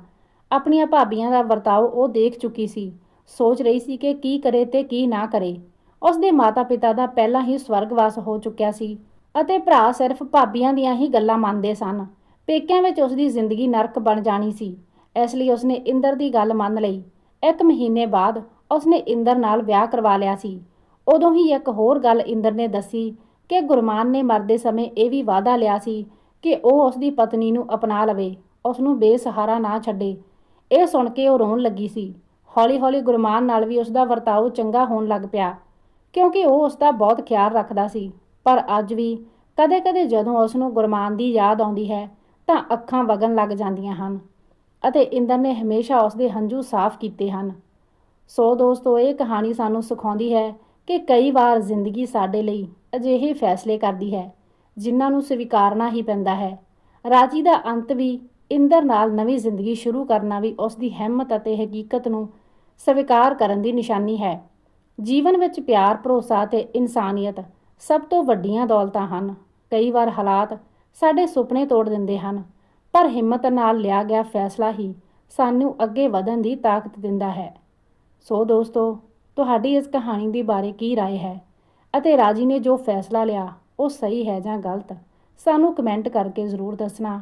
[SPEAKER 1] ਆਪਣੀਆਂ ਭਾਬੀਆਂ ਦਾ ਵਰਤਾਓ ਉਹ ਦੇਖ ਚੁੱਕੀ ਸੀ। ਸੋਚ ਰਹੀ ਸੀ ਕਿ ਕੀ ਕਰੇ ਤੇ ਕੀ ਨਾ ਕਰੇ। ਉਸ ਦੇ ਮਾਤਾ-ਪਿਤਾ ਦਾ ਪਹਿਲਾਂ ਹੀ ਸਵਰਗਵਾਸ ਹੋ ਚੁੱਕਿਆ ਸੀ ਅਤੇ ਭਰਾ ਸਿਰਫ ਭਾਬੀਆਂ ਦੀਆਂ ਹੀ ਗੱਲਾਂ ਮੰਨਦੇ ਸਨ। ਪੇਕਿਆਂ ਵਿੱਚ ਉਸ ਦੀ ਜ਼ਿੰਦਗੀ ਨਰਕ ਬਣ ਜਾਣੀ ਸੀ। ਇਸ ਲਈ ਉਸਨੇ ਇੰਦਰ ਦੀ ਗੱਲ ਮੰਨ ਲਈ। ਇੱਕ ਮਹੀਨੇ ਬਾਅਦ ਉਸਨੇ ਇੰਦਰ ਨਾਲ ਵਿਆਹ ਕਰਵਾ ਲਿਆ ਸੀ। ਉਦੋਂ ਹੀ ਇੱਕ ਹੋਰ ਗੱਲ ਇੰਦਰ ਨੇ ਦੱਸੀ ਕਿ ਗੁਰਮਾਨ ਨੇ ਮਰਦੇ ਸਮੇਂ ਇਹ ਵੀ ਵਾਅਦਾ ਲਿਆ ਸੀ ਕਿ ਉਹ ਉਸ ਦੀ ਪਤਨੀ ਨੂੰ ਅਪਣਾ ਲਵੇ ਉਸ ਨੂੰ ਬੇਸਹਾਰਾ ਨਾ ਛੱਡੇ। ਇਹ ਸੁਣ ਕੇ ਉਹ ਰੋਣ ਲੱਗੀ ਸੀ। ਹੌਲੀ-ਹੌਲੀ ਗੁਰਮਾਨ ਨਾਲ ਵੀ ਉਸ ਦਾ ਵਰਤਾਓ ਚੰਗਾ ਹੋਣ ਲੱਗ ਪਿਆ, ਕਿਉਂਕਿ ਉਹ ਉਸ ਦਾ ਬਹੁਤ ਖਿਆਲ ਰੱਖਦਾ ਸੀ। ਪਰ ਅੱਜ ਵੀ ਕਦੇ-ਕਦੇ ਜਦੋਂ ਉਸ ਨੂੰ ਗੁਰਮਾਨ ਦੀ ਯਾਦ ਆਉਂਦੀ ਹੈ, ਤਾਂ ਅੱਖਾਂ ਵਗਣ ਲੱਗ ਜਾਂਦੀਆਂ ਹਨ ਅਤੇ ਇੰਦਰ ਨੇ ਹਮੇਸ਼ਾ ਉਸ ਦੇ ਹੰਝੂ ਸਾਫ਼ ਕੀਤੇ ਹਨ। ਸੋ ਦੋਸਤੋ, ਇਹ ਕਹਾਣੀ ਸਾਨੂੰ ਸਿਖਾਉਂਦੀ ਹੈ ਕਿ ਕਈ ਵਾਰ ਜ਼ਿੰਦਗੀ ਸਾਡੇ ਲਈ ਅਜਿਹੇ ਫੈਸਲੇ ਕਰਦੀ ਹੈ, ਜਿਨ੍ਹਾਂ ਨੂੰ ਸਵੀਕਾਰਨਾ ਹੀ ਪੈਂਦਾ ਹੈ। ਰਾਜੀ ਦਾ ਅੰਤ ਵੀ ਇੰਦਰ ਨਾਲ ਨਵੀਂ ਜ਼ਿੰਦਗੀ ਸ਼ੁਰੂ ਕਰਨਾ ਵੀ ਉਸ ਦੀ ਹਿੰਮਤ ਅਤੇ ਹਕੀਕਤ ਨੂੰ ਸਵੀਕਾਰ ਕਰਨ ਦੀ ਨਿਸ਼ਾਨੀ ਹੈ। ਜੀਵਨ ਵਿੱਚ ਪਿਆਰ, ਭਰੋਸਾ ਤੇ ਇਨਸਾਨੀਅਤ ਸਭ ਤੋਂ ਵੱਡੀਆਂ ਦੌਲਤਾਂ ਹਨ। ਕਈ ਵਾਰ ਹਾਲਾਤ ਸਾਡੇ ਸੁਪਨੇ ਤੋੜ ਦਿੰਦੇ ਹਨ, ਪਰ ਹਿੰਮਤ ਨਾਲ ਲਿਆ ਗਿਆ ਫੈਸਲਾ ਹੀ ਸਾਨੂੰ ਅੱਗੇ ਵਧਣ ਦੀ ਤਾਕਤ ਦਿੰਦਾ ਹੈ। ਸੋ ਦੋਸਤੋ ਤੁਹਾਡੀ ਇਸ ਕਹਾਣੀ ਦੇ ਬਾਰੇ ਕੀ رائے ਹੈ ਅਤੇ ਰਾਜੀ ਨੇ ਜੋ ਫੈਸਲਾ ਲਿਆ ਉਹ ਸਹੀ ਹੈ ਜਾਂ ਗਲਤ ਸਾਨੂੰ ਕਮੈਂਟ ਕਰਕੇ ਜ਼ਰੂਰ ਦੱਸਣਾ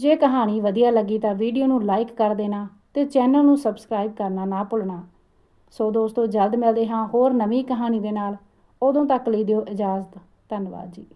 [SPEAKER 1] ਜੇ ਕਹਾਣੀ ਵਧੀਆ ਲੱਗੀ ਤਾਂ ਵੀਡੀਓ ਨੂੰ ਲਾਈਕ ਕਰ ਦੇਣਾ ਤੇ ਚੈਨਲ ਨੂੰ ਸਬਸਕ੍ਰਾਈਬ ਕਰਨਾ ਨਾ ਭੁੱਲਣਾ ਸੋ ਦੋਸਤੋ ਜਲਦ ਮਿਲਦੇ ਹਾਂ ਹੋਰ ਨਵੀਂ ਕਹਾਣੀ ਦੇ ਨਾਲ ਉਦੋਂ ਤੱਕ ਲਈ ਦਿਓ ਇਜਾਜ਼ਤ ਧੰਨਵਾਦ ਜੀ